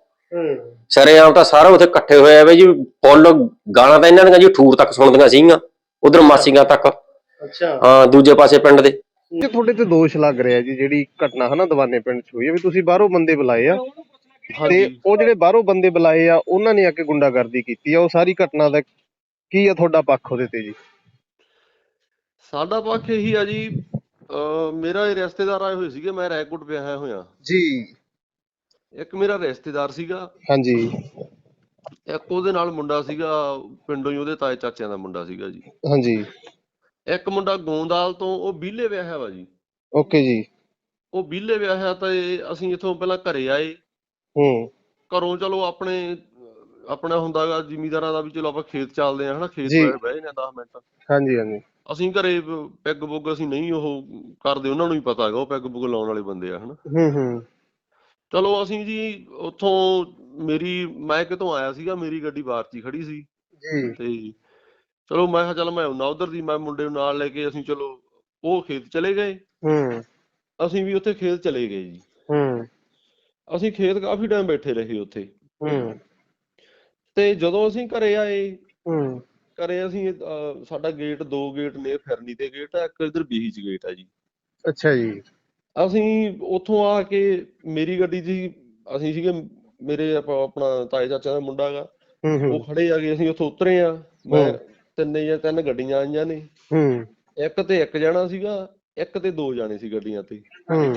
ਸਰੇਆਮ ਤਾਂ ਸਾਰਾ ਉੱਥੇ ਇਕੱਠੇ ਹੋਏ ਆ ਬਈ ਜੀ ਫੁੱਲ ਗਾਣਾ ਤਾਂ ਇਹਨਾਂ ਦੀਆਂ ਜੀ ਠੂਰ ਤੱਕ ਸੁਣਦੀਆਂ ਸੀਗੀਆਂ ਉਧਰ ਮਾਸੀਆਂ ਤੱਕ। ਅੱਛਾ। ਹਾਂ ਦੂਜੇ ਪਾਸੇ ਪਿੰਡ ਦੇ। ਇਹ ਤੁਹਾਡੇ ਤੇ ਦੋਸ਼ ਲੱਗ ਰਿਹਾ ਜੀ ਜਿਹੜੀ ਘਟਨਾ ਹਨਾ ਦਵਾਨੇ ਪਿੰਡ ਚ ਹੋਈ ਹੈ ਵੀ ਤੁਸੀਂ ਬਾਹਰੋਂ ਬੰਦੇ ਬੁਲਾਏ ਆ। ਤੇ ਉਹ ਜਿਹੜੇ ਬਾਹਰੋਂ ਬੰਦੇ ਬੁਲਾਏ ਆ ਉਹਨਾਂ ਨੇ ਆ ਕੇ ਗੁੰਡਾਗਰਦੀ ਕੀਤੀ ਆ ਉਹ ਸਾਰੀ ਘਟਨਾ ਦਾ ਕੀ ਆ ਤੁਹਾਡਾ ਪੱਖ ਉਹਦੇ ਤੇ ਜੀ? ਸਾਡਾ ਪੱਖ ਇਹੀ ਆ ਜੀ ਮੇਰਾ ਇਹ ਰਿਸ਼ਤੇਦਾਰ ਆਏ ਹੋਏ ਸੀਗੇ ਮੈਂ ਰੈਕੋਟ ਵਿਆਹਿਆ ਹੋਇਆ ਜੀ। ਇੱਕ ਮੇਰਾ ਰਿਸ਼ਤੇਦਾਰ ਸੀਗਾ। ਹਾਂਜੀ। ਇੱਕ ਉਹਦੇ ਨਾਲ ਮੁੰਡਾ ਸੀਗਾ ਪਿੰਡੋਂ ਹੀ ਉਹਦੇ ਤਾਏ ਚਾਚਿਆਂ ਦਾ ਮੁੰਡਾ ਸੀਗਾ ਜੀ। ਹਾਂਜੀ। ਇੱਕ ਮੁੰਡਾ ਗੋਂਦਾਲ ਤੋਂ ਉਹ ਬੀਲੇ ਵਿਆਹਿਆ ਵਾ ਜੀ। ਓਕੇ ਜੀ। ਉਹ ਬੀਲੇ ਵਿਆਹਿਆ ਤੇ ਅਸੀਂ ਇੱਥੋਂ ਪਹਿਲਾਂ ਘਰੇ ਆਏ। ਹੂੰ। ਘਰੋਂ ਚਲੋ ਆਪਣੇ ਆਪਣਾ ਹੁੰਦਾਗਾ ਜ਼ਿਮੀਦਾਰਾਂ ਦਾ ਵੀ ਚਲੋ ਆਪਾਂ ਖੇਤ ਚੱਲਦੇ ਆ ਹਨਾ ਖੇਤ ਬਹਿ ਜਾਂਦੇ 10 ਮਿੰਟ। ਹਾਂਜੀ ਹਾਂਜੀ। ਅਸੀਂ ਘਰੇ ਪੈਗ ਪੁੱਗ ਅਸੀਂ ਨਹੀਂ ਉਹ ਕਰਦੇ ਉਹਨਾਂ ਨੂੰ ਹੀ ਪਤਾ ਹੈਗਾ ਉਹ ਪੈਗ ਪੁੱਗ ਲਾਉਣ ਵਾਲੇ ਬੰਦੇ ਆ ਹਨਾ। ਹੂੰ ਹੂੰ। ਚਲੋ ਅਸੀਂ ਜੀ ਉੱਥੋਂ ਮੇਰੀ ਮੈਂ ਕਿਤੋਂ ਆਇਆ ਸੀਗਾ ਮੇਰੀ ਗੱਡੀ ਬਾਹਰ 'ਚ ਖੜੀ ਸੀ। ਜੀ। ਤੇ ਚਲੋ ਮੈਂ ਕਿਹਾ ਚੱਲ ਮੈਂ ਆਉਣਾ ਉਧਰ ਦੀ ਮੈਂ ਮੁੰਡੇ ਨੂੰ ਨਾਲ ਲੈ ਕੇ ਅਸੀਂ ਚਲੋ ਉਹ ਖੇਤ ਚਲੇ ਗਏ। ਹੂੰ। ਅਸੀਂ ਵੀ ਉੱਥੇ ਖੇਤ ਚਲੇ ਗਏ ਜੀ। ਹੂੰ। ਅਸੀਂ ਖੇਤ ਕਾਫੀ ਟਾਈਮ ਬੈਠੇ ਰਹੇ ਉੱਥੇ। ਹੂੰ। ਤੇ ਜਦੋਂ ਅਸੀਂ ਘਰੇ ਆਏ ਹੂੰ। ਘਰੇ ਅਸੀਂ ਅਹ, ਸਾਡਾ ਗੇਟ ਦੋ ਗੇਟ ਨੇ ਫਿਰਨੀ ਤੇ ਗੇਟ ਆ ਇੱਕ ਇਧਰ ਬੀਹੀ ਚ ਗੇਟ ਆ ਜੀ। ਅੱਛਾ ਜੀ। ਅਸੀਂ ਉੱਥੋਂ ਆ ਕੇ ਮੇਰੀ ਗੱਡੀ ਹੀ ਅਸੀਂ ਸੀਗੇ ਮੇਰੇ ਆਪ- ਆਪਣਾ ਤਾਏ ਚਾਚਾ ਦਾ ਮੁੰਡਾ ਹੂੰ ਉਹ ਖੜੇ ਆ ਗਏ ਅਸੀਂ ਉੱਥੋਂ ਉਤਰੇ ਆ। ਮੈਂ। ਤਿੰਨੇ ਜਾਂ ਤਿੰਨ ਗੱਡੀਆਂ ਆਈਆਂ ਨੇ। ਹੂੰ। ਇੱਕ ਤੇ ਇੱਕ ਜਣਾ ਸੀਗਾ ਇੱਕ ਤੇ ਦੋ ਜਾਣੇ ਸੀ ਗੱਡੀਆਂ ਤੇ। ਹੂੰ।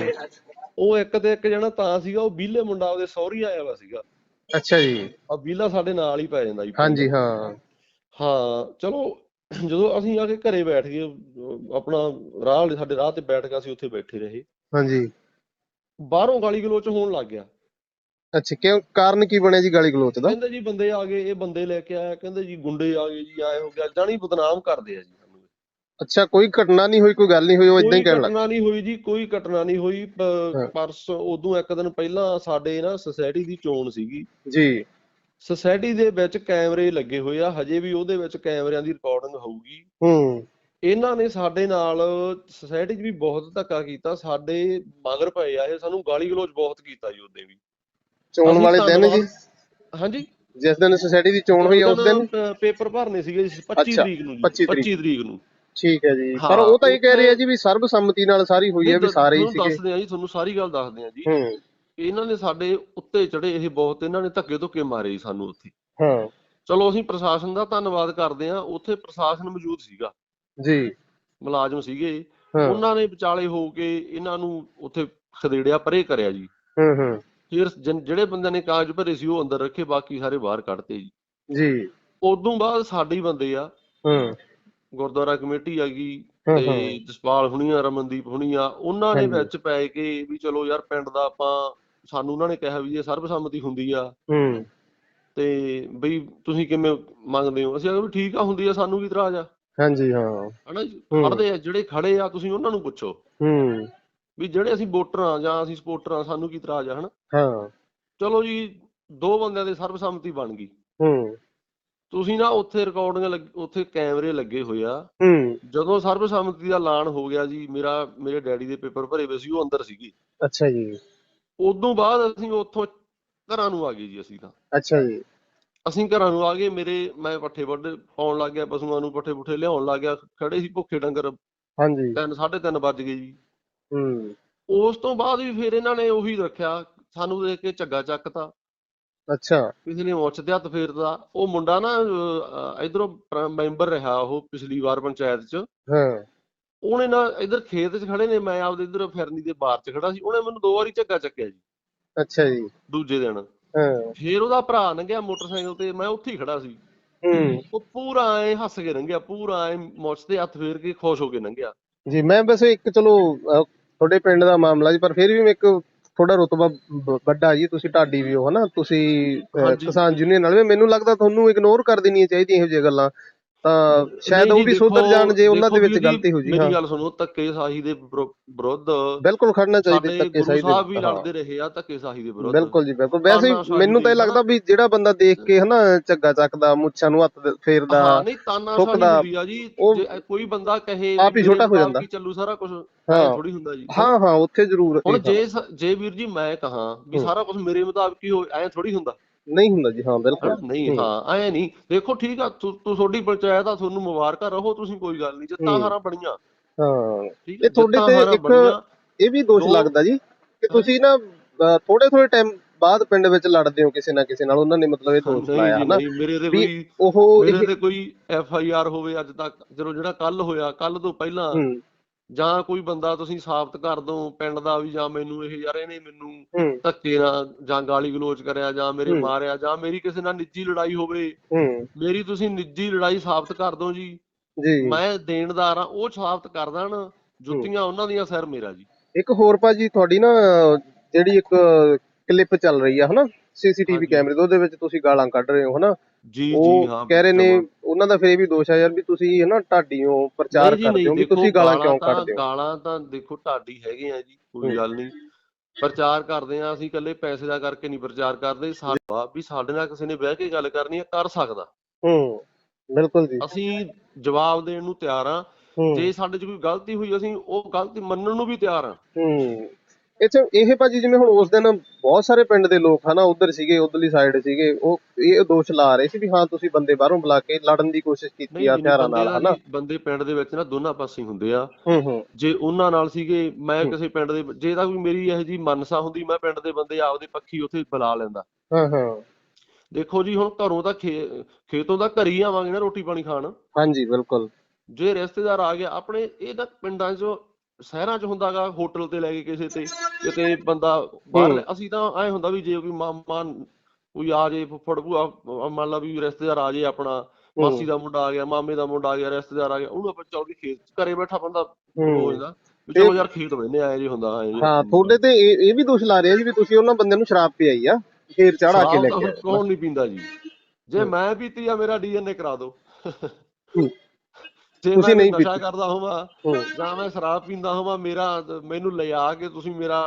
ਉਹ ਇੱਕ ਤੇ ਇੱਕ ਜਣਾ ਤਾਂ ਸੀਗਾ ਉਹ ਬੀਲੇ ਮੁੰਡਾ ਉਹਦੇ ਸਹੁਰੀ ਆਇਆ ਵਾ ਸੀਗਾ। ਅੱਛਾ ਜੀ। ਆ ਬੀਲਾ ਸਾਡੇ ਨਾਲ ਹੀ ਪੈ ਜਾਂਦਾ ਜੀ। ਹਾਂਜੀ ਹਾਂ। ਹਾਂ ਚਲੋ ਜਦੋਂ ਅਸੀਂ ਆ ਕੇ ਘਰੇ ਬੈਠ ਗਏ ਆਪਣਾ ਰਾਹ ਵਾਲੇ ਸਾਡੇ ਰਾਹ ਤੇ ਬੈਠ ਕੇ ਅਸੀਂ ਉੱਥੇ ਬੈਠੇ ਰਹੇ। ਹਾਂਜੀ। ਬਾਹਰੋਂ ਗਾਲੀ ਗਲੋਚ ਹੋਣ ਲੱਗ ਗਿਆ। ਅੱਛਾ ਕਿਉਂ? ਕਾਰਨ ਕੀ ਬਣਿਆ ਜੀ ਗਾਲੀ ਗਲੋਚ ਦਾ? ਕਹਿੰਦੇ ਜੀ ਬੰਦੇ ਆ ਗਏ ਇਹ ਬੰਦੇ ਲੈ ਕੇ ਆਇਆ ਕਹਿੰਦੇ ਜੀ ਗੁੰਡੇ ਆ ਗਏ ਜੀ ਆਏ ਹੋ ਗਿਆ ਜਾਣੀ ਬਦਨਾਮ ਕਰਦੇ ਆ ਜੀ ਸਾਨੂੰ। ਅੱਛਾ ਕੋਈ ਘਟਨਾ ਨਹੀਂ ਹੋਈ ਕੋਈ ਗੱਲ ਨਹੀਂ ਹੋਈ ਉਹ ਇਦਾਂ ਹੀ ਕੋਈ ਕਹਿਣ ਲੱਗ ਘਟਨਾ ਨਹੀਂ ਹੋਈ ਜੀ ਕੋਈ ਘਟਨਾ ਨਹੀਂ ਹੋਈ ਪ- ਹਾਂ। ਪਰਸੋਂ ਉਦੋਂ ਇੱਕ ਦਿਨ ਪਹਿਲਾਂ ਸਾਡੇ ਨਾ ਸੁਸਾਇਟੀ ਦੀ ਚੋਣ ਸੀਗੀ। ਜੀ। ਸੁਸਾਇਟੀ ਦੇ ਵਿੱਚ ਕੈਮਰੇ ਲੱਗੇ ਹੋਏ ਆ ਹਜੇ ਵੀ ਉਹਦੇ ਵਿੱਚ ਕੈਮਰਿਆਂ ਦੀ ਰਿਕਾਰਡਿੰਗ ਹੋਊਗੀ। ਹੂੰ। ਇਹਨਾਂ ਨੇ ਸਾਡੇ ਨਾਲ ਸੁਸਾਇਟੀ 'ਚ ਵੀ ਬਹੁਤ ਧੱਕਾ ਕੀਤਾ ਸਾਡੇ ਮਗਰ ਪਏ ਆ ਇਹ ਸਾਨੂੰ ਗਾਲੀ ਗਲੋਚ ਬਹੁਤ ਕੀਤਾ ਜੀ ਉਹਦੇ ਵੀ। ਚੋਣ ਵਾਲੇ ਦਿਨ ਜੀ। ਹਾਂਜੀ? ਜਿਸ ਦਿਨ ਸੁਸਾਇਟੀ ਦੀ ਚੋਣ ਹੋਈ ਉਸ ਦਿਨ? ਪੇਪਰ ਭਰਨੇ ਸੀਗੇ ਜੀ 25 ਅੱਛਾ, ਤਰੀਕ ਨੂੰ ਜੀ 25 ਤਰੀਕ। 25 ਤਰੀਕ ਨੂੰ। ਠੀਕ ਹੈ ਜੀ। ਪਰ ਉਹ ਤਾਂ ਇਹ ਕਹਿ ਰਹੇ ਆ ਜੀ ਵੀ ਸਰਬਸੰਮਤੀ ਨਾਲ ਸਾਰੀ ਹੋਈ ਹੈ ਵੀ ਸਾਰੇ ਹੀ ਸੀਗੇ। ਦੱਸਦੇ ਆ ਜੀ ਤੁਹਾਨੂੰ ਸਾਰੀ ਗੱਲ ਦੱਸਦੇ ਆ ਜੀ। ਹੂੰ। ਇਹਨਾਂ ਨੇ ਸਾਡੇ ਉੱਤੇ ਚੜੇ ਇਹ ਬਹੁਤ ਇਹਨਾਂ ਨੇ ਧੱਕੇ ਧੁੱਕੇ ਮਾਰੇ ਸਾਨੂੰ ਉੱਥੇ। ਹਾਂ। ਚਲੋ ਅਸੀਂ ਪ੍ਰਸ਼ਾਸਨ ਦਾ ਧੰਨਵਾਦ ਕਰਦੇ ਆ ਉੱਥੇ ਪ੍ਰਸ਼ਾਸਨ ਮੌਜੂਦ ਸੀਗਾ। ਜੀ। ਮੁਲਾਜ਼ਮ ਸੀਗੇ। ਹਾਂ। ਉਹਨਾਂ ਨੇ ਵਿਚਾਲੇ ਹੋ ਕੇ ਇਹਨਾਂ ਨੂੰ ਉੱਥੇ ਖਦੇੜਿਆ ਪਰੇ ਕਰਿਆ ਜੀ। ਹੂੰ ਹੂੰ। ਫਿਰ ਜਿਹੜੇ ਬੰਦਿਆਂ ਨੇ ਕਾਗਜ਼ ਭਰੇ ਸੀ ਉਹ ਅੰਦਰ ਰੱਖੇ ਬਾਕੀ ਸਾਰੇ ਬਾਹਰ ਕੱਢਤੇ ਜੀ। ਜੀ। ਉਦੋਂ ਬਾਅਦ ਸਾਡੇ ਹੀ ਬੰਦੇ ਆ। ਹੂੰ। ਗੁਰਦੁਆਰਾ ਕਮੇਟੀ ਆ ਗਈ ਹੂੰ, ਤੇ ਹੂੰ। ਜਸਪਾਲ ਹੁਣੀਆਂ ਰਮਨਦੀਪ ਹੁਣੀਆਂ ਉਹਨਾਂ ਨੇ। ਵਿੱਚ ਪੈ ਕੇ ਵੀ ਚਲੋ ਯਾਰ ਪਿੰਡ ਦਾ ਆਪਾਂ ਸਾਨੂੰ ਉਹਨਾਂ ਨੇ ਕਿਹਾ ਵੀ ਇਹ ਸਰਬਸੰਮਤੀ ਹੁੰਦੀ ਆ। ਹੂੰ। ਤੇ ਬਈ ਤੁਸੀਂ ਕਿਵੇਂ ਮੰਗਦੇ ਹੋ? ਅਸੀਂ ਆਖਿਆ ਵੀ ਠੀਕ ਆ ਹੁੰਦੀ ਆ ਸਾਨੂੰ ਕੀ ਇਤਰਾਜ਼ ਆ। ਹਾਂਜੀ ਹਾਂ। ਹਨਾ। ਖੜਦੇ ਆ ਜਿਹੜੇ ਖੜੇ ਆ ਤੁਸੀਂ ਉਹਨਾਂ ਨੂੰ ਪੁੱਛੋ। ਹੂੰ। ਵੀ ਜਿਹੜੇ ਅਸੀਂ ਵੋਟਰ ਆ ਜਾਂ ਅਸੀਂ ਸਪੋਰਟਰ ਆ ਸਾਨੂੰ ਕੀ ਇਤਰਾਜ਼ ਆ ਹਨਾ? ਹਾਂ। ਚਲੋ ਜੀ ਦੋ ਬੰਦਿਆਂ ਦੇ ਸਰਬਸੰਮਤੀ ਬਣ ਗਈ। ਹੂੰ। ਤੁਸੀਂ ਨਾ ਉੱਥੇ ਰਿਕਾਰਡਿੰਗ ਉੱਥੇ ਕੈਮਰੇ ਲੱਗੇ ਹੋਏ ਆ। ਹੂੰ। ਜਦੋਂ ਸਰਬਸੰਮਤੀ ਦਾ ਐਲਾਨ ਹੋ ਗਿਆ ਜੀ ਮੇਰਾ ਮੇਰੇ ਡੈਡੀ ਦੇ ਪੇਪਰ ਭਰੇ ਹੋਏ ਸੀ ਉਹ ਅੰਦਰ ਸੀਗੀ। ਅੱਛਾ ਜੀ। ਉਦੋਂ ਬਾਅਦ ਅਸੀਂ ਉੱਥੋਂ ਘਰਾਂ ਨੂੰ ਆ ਗਏ ਜੀ ਅਸੀਂ ਤਾਂ। ਅੱਛਾ ਜੀ। ਅਸੀਂ ਘਰਾਂ ਨੂੰ ਆ ਗਏ ਮੇਰੇ ਮੈਂ ਪੱਠੇ ਵੱਢ ਪਾਉਣ ਲੱਗ ਗਿਆ ਪਸ਼ੂਆਂ ਨੂੰ ਪੱਠੇ ਪੁੱਠੇ ਲਿਆਉਣ ਲੱਗ ਗਿਆ ਖੜੇ ਸੀ ਭੁੱਖੇ ਡੰਗਰ। ਹਾਂਜੀ। ਤਿੰਨ ਸਾਢੇ ਤਿੰਨ ਵੱਜ ਗਏ ਜੀ। ਹੂੰ। ਉਸ ਤੋਂ ਬਾਅਦ ਵੀ ਫਿਰ ਇਹਨਾਂ ਨੇ ਉਹੀ ਰੱਖਿਆ ਸਾਨੂੰ ਦੇਖ ਕੇ ਝੱਗਾ ਚੱਕਤਾ। ਅੱਛਾ। ਕਿਸੇ ਨੇ ਮੁੱਛ ਤੇ ਹੱਥ ਫੇਰਦਾ ਉਹ ਮੁੰਡਾ ਨਾ ਇਧਰੋਂ ਮੈਂਬਰ ਰਿਹਾ ਉਹ ਪਿਛਲੀ ਵਾਰ ਪੰਚਾਇਤ 'ਚ। ਹਾਂ। ਉਹਨੇ ਨਾ ਇਧਰ ਖੇਤ 'ਚ ਖੜੇ ਨੇ ਮੈਂ ਆਪਦੇ ਇਧਰ ਫਿਰਨੀ ਦੇ ਬਾਹਰ 'ਚ ਖੜਾ ਸੀ ਉਹਨੇ ਮੈਨੂੰ ਦੋ ਵਾਰੀ ਝੱਗਾ ਚੱਕਿਆ ਜੀ। ਅੱਛਾ ਜੀ। ਦੂਜੇ ਦਿਨ। ਹਾਂ। ਫੇਰ ਉਹਦਾ ਭਰਾ ਲੰਘਿਆ ਮੋਟਰਸਾਈਕਲ ਤੇ ਮੈਂ ਉੱਥੇ ਹੀ ਖੜਾ ਸੀ। ਹੂੰ। ਉਹ ਪੂਰਾ ਐ ਹੱਸ ਕੇ ਲੰਘਿਆ ਪੂਰਾ ਐ ਮੁੱਛ ਤੇ ਹੱਥ ਫੇਰ ਕੇ ਖੁਸ਼ ਹੋ ਕੇ ਲੰਘਿਆ। ਜੀ ਮੈਂ ਵੈਸੇ ਇੱਕ ਚਲੋ ਅਹ, ਤੁਹਾਡੇ ਪਿੰਡ ਦਾ ਮਾਮਲਾ ਜੀ ਪਰ ਫਿਰ ਵੀ ਇੱਕ ਥੋੜਾ ਰੁਤਬਾ ਵੱਡਾ ਜੀ ਤੁਸੀਂ ਢਾਡੀ ਵੀ ਹੋ ਹਨਾ? ਤੁਸੀਂ ਅਹ, ਹਾਂਜੀ। ਕਿਸਾਨ ਯੂਨੀਅਨ ਨਾਲ ਵੀ ਮੈਨੂੰ ਲੱਗਦਾ ਤੁਹਾਨੂੰ ਇਗਨੋਰ ਕਰ ਦੇਣੀਆਂ ਚਾਹੀਦੀਆਂ ਇਹੋ ਜਿਹੀਆਂ ਗੱਲਾਂ। ਤਾਂ ਸ਼ਾਇਦ ਉਹ ਵੀ ਸੁਧਰ ਜਾਣ ਜੇ ਉਹਨਾਂ ਦੇ ਵਿੱਚ ਗਲਤੀ ਹੋ ਜੀ ਹਾਂ। ਮੇਰੀ ਗੱਲ ਸੁਣੋ ਧੱਕੇ ਸਾਹੀ ਦੇ ਵਿਰੁ- ਵਿਰੁੱਧ ਬਿਲਕੁਲ ਖੜਨਾ ਚਾਹੀਦਾ ਧੱਕੇ ਗੁਰੂ ਸਾਈ ਸਾਹਿਬ ਵੀ ਦੇ ਲੜਦੇ ਰਹੇ ਆ ਧੱਕੇ ਸਾਹੀ ਦੇ ਵਿਰੁੱਧ। ਬਿਲਕੁਲ ਜੀ ਬਿਲਕੁਲ। ਵੈਸੇ ਮੈਨੂੰ ਤਾਂ ਇਹ ਦੀ ਲੱਗਦਾ ਵੀ ਜਿਹੜਾ ਬੰਦਾ ਦੇਖ ਕੇ ਹਨਾ ਝੱਗਾ ਚੱਕਦਾ ਮੁੱਛਾਂ ਨੂੰ ਹੱਥ ਦੇ- ਫੇਰਦਾ ਹਾਂ ਨਹੀਂ ਥੁੱਕਦਾ, ਹੁੰਦੀ ਆ ਜੀ। ਕੋਈ ਬੰਦਾ ਕਹੇ ਆਪ ਹੀ ਛੋਟਾ ਹੋ ਜਾਂਦਾ। ਚੱਲੂ ਸਾਰਾ ਕੁਝ ਹਾਂ। ਥੋੜੀ ਹੁੰਦਾ ਜੀ। ਹਾਂ ਹਾਂ ਉੱਥੇ ਜ਼ਰੂਰ ਹੁਣ ਜੇ ਜੇ ਵੀਰ ਜੀ ਮੈਂ ਕਹਾਂ ਵੀ। ਸਾਰਾ ਕੁਝ ਮੇਰੇ ਮੁਤਾਬਕ ਹੀ ਹੋ ਐ ਥੋੜੀ ਹੁੰਦਾ। ਨਹੀਂ ਹੁੰਦਾ ਜੀ ਹਾਂ ਬਿਲਕੁਲ? ਨਹੀਂ ਹੂੰ। ਐ ਨਹੀਂ ਦੇਖੋ ਠੀਕ ਆ ਤੁ- ਤੁ ਤੁਹਾਡੀ ਪੰਚਾਇਤ ਆ ਤੁਹਾਨੂੰ ਮੁਬਾਰਕਾਂ ਰਹੋ ਤੁਸੀਂ ਕੋਈ ਗੱਲ ਨਹੀਂ ਜਿੱਤਾਂ ਹੂੰ। ਹਾਰਾਂ ਬਣੀਆਂ ਹਾਂ ਠੀਕ ਇਹ ਤੁਹਾਡੇ ਜਿੱਤਾਂ ਤੇ ਇੱਕ ਇਹ ਵੀ ਦੋਸ਼ ਦੋ- ਲੱਗਦਾ ਜੀ ਕਿ ਤੁਸੀਂ ਨਾ ਥੋੜੇ ਥੋੜੇ ਟਾਈਮ ਬਾਅਦ ਪਿੰਡ ਵਿੱਚ ਲੜਦੇ ਹੋ ਕਿਸੇ ਨਾ ਕਿਸੇ ਨਾਲ ਉਹਨਾਂ ਨੇ ਮਤਲਬ ਇਹ ਦੋਸ਼ ਨਹੀਂ ਲਾਇਆ ਜੀ ਹਨਾ ਨਹੀਂ ਮੇਰੇ ਤੇ ਵੀ ਕੋਈ ਉਹ ਮੇਰੇ ਇਹ ਤੇ ਕੋਈ ਐਫ ਆਈ ਆਰ ਹੋਵੇ ਅੱਜ ਤੱਕ ਜਦੋਂ ਜਿਹੜਾ ਕੱਲ ਹੋਇਆ ਕੱਲ ਤੋਂ ਪਹਿਲਾਂ ਹੂੰ ਜਾਂ ਕੋਈ ਬੰਦਾ ਤੁਸੀਂ ਸਾਬਤ ਕਰ ਦੋ ਪਿੰਡ ਦਾ ਵੀ ਜਾਂ ਮੈਨੂੰ ਇਹ ਯਾਰ ਇਹਨੇ ਮੈਨੂੰ ਧੱਕੇ ਨਾਲ ਜਾਂ ਗਾਲੀ ਗਲੋਚ ਕਰਿਆ ਜਾਂ ਮੇਰੇ। ਮਾਰਿਆ ਜਾਂ ਮੇਰੀ ਕਿਸੇ ਨਾਲ ਨਿੱਜੀ ਲੜਾਈ ਹੋਵੇ। ਮੇਰੀ ਤੁਸੀਂ ਨਿੱਜੀ ਲੜਾਈ ਸਾਬਤ ਕਰ ਦੋ ਜੀ। ਜੀ। ਮੈਂ ਦੇਣਦਾਰ ਆ ਉਹ ਸਾਬਤ ਕਰ ਦੇਣ ਜੁੱਤੀਆਂ ਉਹਨਾਂ ਦੀਆਂ ਸਿਰ ਮੇਰਾ ਜੀ। ਇੱਕ ਹੋਰ ਭਾਜੀ ਤੁਹਾਡੀ ਨਾ ਜਿਹੜੀ ਇੱਕ ਕਲਿੱਪ ਚੱਲ ਰਹੀ ਆ ਹਨਾ? ਸੀਸੀਟੀਵੀ। ਕੈਮਰੇ ਦੇ ਉਹਦੇ ਵਿੱਚ ਤੁਸੀਂ ਗਾਲਾਂ ਕੱਢ ਰਹੇ ਹੋ ਹਨਾ? ਜੀ ਜੀ ਉਹ ਹਾਂ ਕਹਿ ਰਹੇ ਨੇ। ਉਹਨਾਂ ਦਾ ਫਿਰ ਇਹ ਵੀ ਦੋਸ਼ ਆ ਯਾਰ ਵੀ ਤੁਸੀਂ ਹਨਾ ਢਾਡੀਓ ਪ੍ਰਚਾਰ ਕਰਦੇ ਹੋ ਵੀ ਤੁਸੀਂ ਗਾਲਾਂ ਕਿਉਂ ਕੱਢਦੇ ਹੋ? ਗਾਲਾਂ ਤਾਂ ਦੇਖੋ ਢਾਡੀ ਹੈਗੇ ਆ ਜੀ ਕੋਈ ਹੂੰ। ਗੱਲ ਨਹੀਂ। ਪ੍ਰਚਾਰ ਕਰਦੇ ਆ ਅਸੀਂ ਇਕੱਲੇ ਪੈਸੇ ਦਾ ਕਰਕੇ ਨਹੀਂ ਪ੍ਰਚਾਰ ਕਰਦੇ। ਸਾਡਾ ਵੀ ਸਾਡੇ ਨਾਲ ਕਿਸੇ ਨੇ ਬਹਿ ਕੇ ਗੱਲ ਕਰਨੀ ਆ ਕਰ ਸਕਦਾ। ਹੂੰ ਬਿਲਕੁਲ ਜੀ। ਅਸੀਂ ਜਵਾਬ ਦੇਣ ਨੂੰ ਤਿਆਰ ਆ। ਹੂੰ। ਜੇ ਸਾਡੇ 'ਚ ਕੋਈ ਗਲਤੀ ਹੋਈ ਅਸੀਂ ਉਹ ਗਲਤੀ ਮੰਨਣ ਨੂੰ ਵੀ ਤਿਆਰ ਆ। ਹੂੰ। ਇੱਥੇ ਇਹ ਭਾਜੀ ਜਿਵੇਂ ਹੁਣ ਉਸ ਦਿਨ ਬਹੁਤ ਸਾਰੇ ਪਿੰਡ ਦੇ ਲੋਕ ਹਨਾ ਉਧਰ ਸੀਗੇ ਉਧਰਲੀ ਸਾਈਡ ਸੀਗੇ ਉਹ ਇਹ ਦੋਸ਼ ਲਾ ਰਹੇ ਸੀ ਵੀ ਹਾਂ ਤੁਸੀਂ ਬੰਦੇ ਬਾਹਰੋਂ ਬੁਲਾ ਕੇ ਲੜਨ ਦੀ ਕੋਸ਼ਿਸ਼ ਕੀਤੀ ਆ ਹਥਿਆਰਾਂ ਨਾਲ ਦਾ ਹਨਾ? ਬੰਦੇ ਪਿੰਡ ਦੇ ਵਿੱਚ ਨਾ ਦੋਨਾਂ ਪਾਸੇ ਹੀ ਹੁੰਦੇ ਆ। ਹੂੰ ਹੂੰ। ਜੇ ਉਹਨਾਂ ਨਾਲ ਸੀਗੇ ਮੈਂ। ਕਿਸੇ ਪਿੰਡ ਦੇ ਜੇ ਤਾਂ ਕੋਈ ਮੇਰੀ ਇਹੋ ਜੀ ਮਨਸਾ ਹੁੰਦੀ ਮੈਂ ਪਿੰਡ ਦੇ ਬੰਦੇ ਆਪਦੇ ਪੱਖੀ ਉੱਥੇ ਬੁਲਾ ਲੈਂਦਾ। ਹਾਂ ਹਾਂ। ਦੇਖੋ ਜੀ ਹੁਣ ਘਰੋਂ ਤਾਂ ਖੇਤੋਂ ਤਾਂ ਘਰ ਹੀ ਆਵਾਂਗੇ ਨਾ ਰੋਟੀ ਪਾਣੀ ਖਾਣ। ਹਾਂਜੀ ਬਿਲਕੁਲ। ਜੇ ਰਿਸ਼ਤੇਦਾਰ ਆ ਗਿਆ ਆਪਣੇ ਇਹ ਤਾਂ ਪਿੰਡਾਂ 'ਚ ਸ਼ਹਿਰਾਂ 'ਚ ਹੁੰਦਾਗਾ ਹੋਟਲ ਤੇ ਲੈ ਕੇ ਕਿਸੇ ਤੇ ਕਿਤੇ ਬੰਦਾ ਬਾਹਰ ਲੈ- ਅਸੀਂ ਤਾਂ ਐ ਹੁੰਦਾ ਵੀ ਜੇ ਕੋਈ ਮਾਮਾ ਕੋਈ ਆ ਜੇ ਫੁੱਫੜ ਭੂਆ ਮੰਨ ਲਾ ਵੀ ਰਿਸ਼ਤੇਦਾਰ ਆ ਜੇ ਆਪਣਾ ਮਾਸੀ ਦਾ ਮੁੰਡਾ ਆ ਗਿਆ ਮਾਮੇ ਦਾ ਮੁੰਡਾ ਆ ਗਿਆ ਰਿਸ਼ਤੇਦਾਰ ਆ ਗਿਆ ਉਹਨੂੰ ਆਪਾਂ ਚੌੜ ਖੇਤ 'ਚ ਘਰੇ ਬੈਠਾ ਬੰਦਾ ਵੀ ਚਲੋ ਯਾਰ ਖੇਤ ਬੈਨੇ ਆਏ ਜੇ ਹੁੰਦਾ ਐ ਜੇ ਹਾਂ ਤੁਹਾਡੇ ਤੇ ਇਹ ਇਹ ਵੀ ਦੋਸ਼ ਲਾ ਰਹੇ ਜੀ ਵੀ ਤੁਸੀਂ ਉਹਨਾਂ ਬੰਦਿਆਂ ਨੂੰ ਸ਼ਰਾਬ ਪਿਆਈ ਆ ਫੇਰ ਚੜਾ ਕੇ ਲੈ ਕੇ। ਕੌਣ ਨਹੀਂ ਪੀਂਦਾ ਜੀ। ਜੇ। ਮੈਂ ਪੀਤੀ ਆ ਮੇਰਾ ਡੀਐਨਏ ਕਰਾ ਦਿਓ। ਜੇ ਤੁਸੀਂ ਨਹੀਂ ਨਸ਼ਾ। ਕਰਦਾ ਹੋਵਾਂ ਜਾਂ ਮੈਂ ਸ਼ਰਾਬ ਪੀਂਦਾ ਹੋਵਾਂ ਮੇਰਾ ਮੈਨੂੰ ਲਿਆ ਕੇ ਤੁਸੀਂ ਮੇਰਾ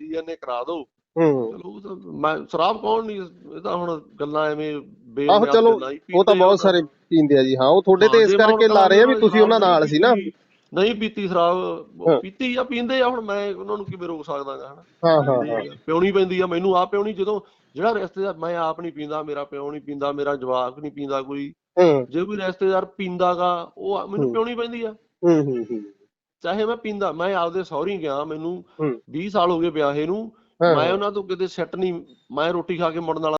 ਡੀਐਨਏ ਕਰਾ ਦਿਓ। ਹੂੰ। ਚਲੋ ਮੈਂ ਸ਼ਰਾਬ ਕੌਣ ਨਹੀਂ ਇਹ ਤਾਂ ਹੁਣ ਗੱਲਾਂ ਐਵੇਂ ਆਹੋ ਚਲੋ ਉਹ ਤਾਂ ਪੀਂਦੇ ਆ ਬਹੁਤ ਸਾਰੇ ਪੀਂਦੇ ਆ ਜੀ ਹਾਂ ਉਹ ਤੁਹਾਡੇ ਤੇ ਹਾਂ, ਇਸ ਜੇ ਮੈਂ ਹੁਣ ਕਰਕੇ ਲਾ ਰਹੇ ਆ ਵੀ ਕਹਾਂ ਤੁਸੀਂ ਉਹਨਾਂ ਨਾਲ ਸੀ ਨਾ। ਪੀਤੀ- ਨਹੀਂ ਪੀਤੀ ਸ਼ਰਾਬ। ਪੀਤੀ ਆ ਪੀਂਦੇ ਆ ਹੁਣ ਮੈਂ ਉਹਨਾਂ ਨੂੰ ਕਿਵੇਂ ਰੋਕ ਸਕਦਾਗਾ ਹਨਾ? ਹਾਂ ਹਾਂ ਹਾਂ। ਪਿਉਣੀ ਪੈਂਦੀ ਆ ਮੈਨੂੰ ਆਪ ਪਿਉਣੀ ਜਦੋਂ ਜਿਹੜਾ ਰਿਸ਼ਤੇਦਾਰ ਮੈਂ ਆਪ ਨਹੀਂ ਪੀਂਦਾ ਮੇਰਾ ਪਿਓ ਨਹੀਂ ਪੀਂਦਾ ਮੇਰਾ ਜਵਾਕ ਨਹੀਂ ਪੀਂਦਾ ਕੋਈ ਜੇ ਕੋਈ ਰਿਸ਼ਤੇਦਾਰ ਪੀਂਦਾਗਾ ਉਹ ਮੈਨੂੰ। ਪਿਉਣੀ ਪੈਂਦੀ ਆ। ਹੂੰ ਹੂੰ ਹੂੰ। ਚਾਹੇ ਮੈਂ ਪੀਂਦਾ ਮੈਂ ਆਪਦੇ ਸਹੁਰੀ ਗਿਆ ਮੈਨੂੰ ਹੂੰ। 20 ਸਾਲ ਹੋ ਗਏ ਵਿਆਹੇ ਨੂੰ ਮੈਂ ਉਹਨਾਂ ਤੋਂ ਕਿਤੇ ਸੈੱਟ ਨਹੀਂ ਮੈਂ ਰੋਟੀ ਖਾ ਕੇ ਮੁੜਨ ਵਾਲਾ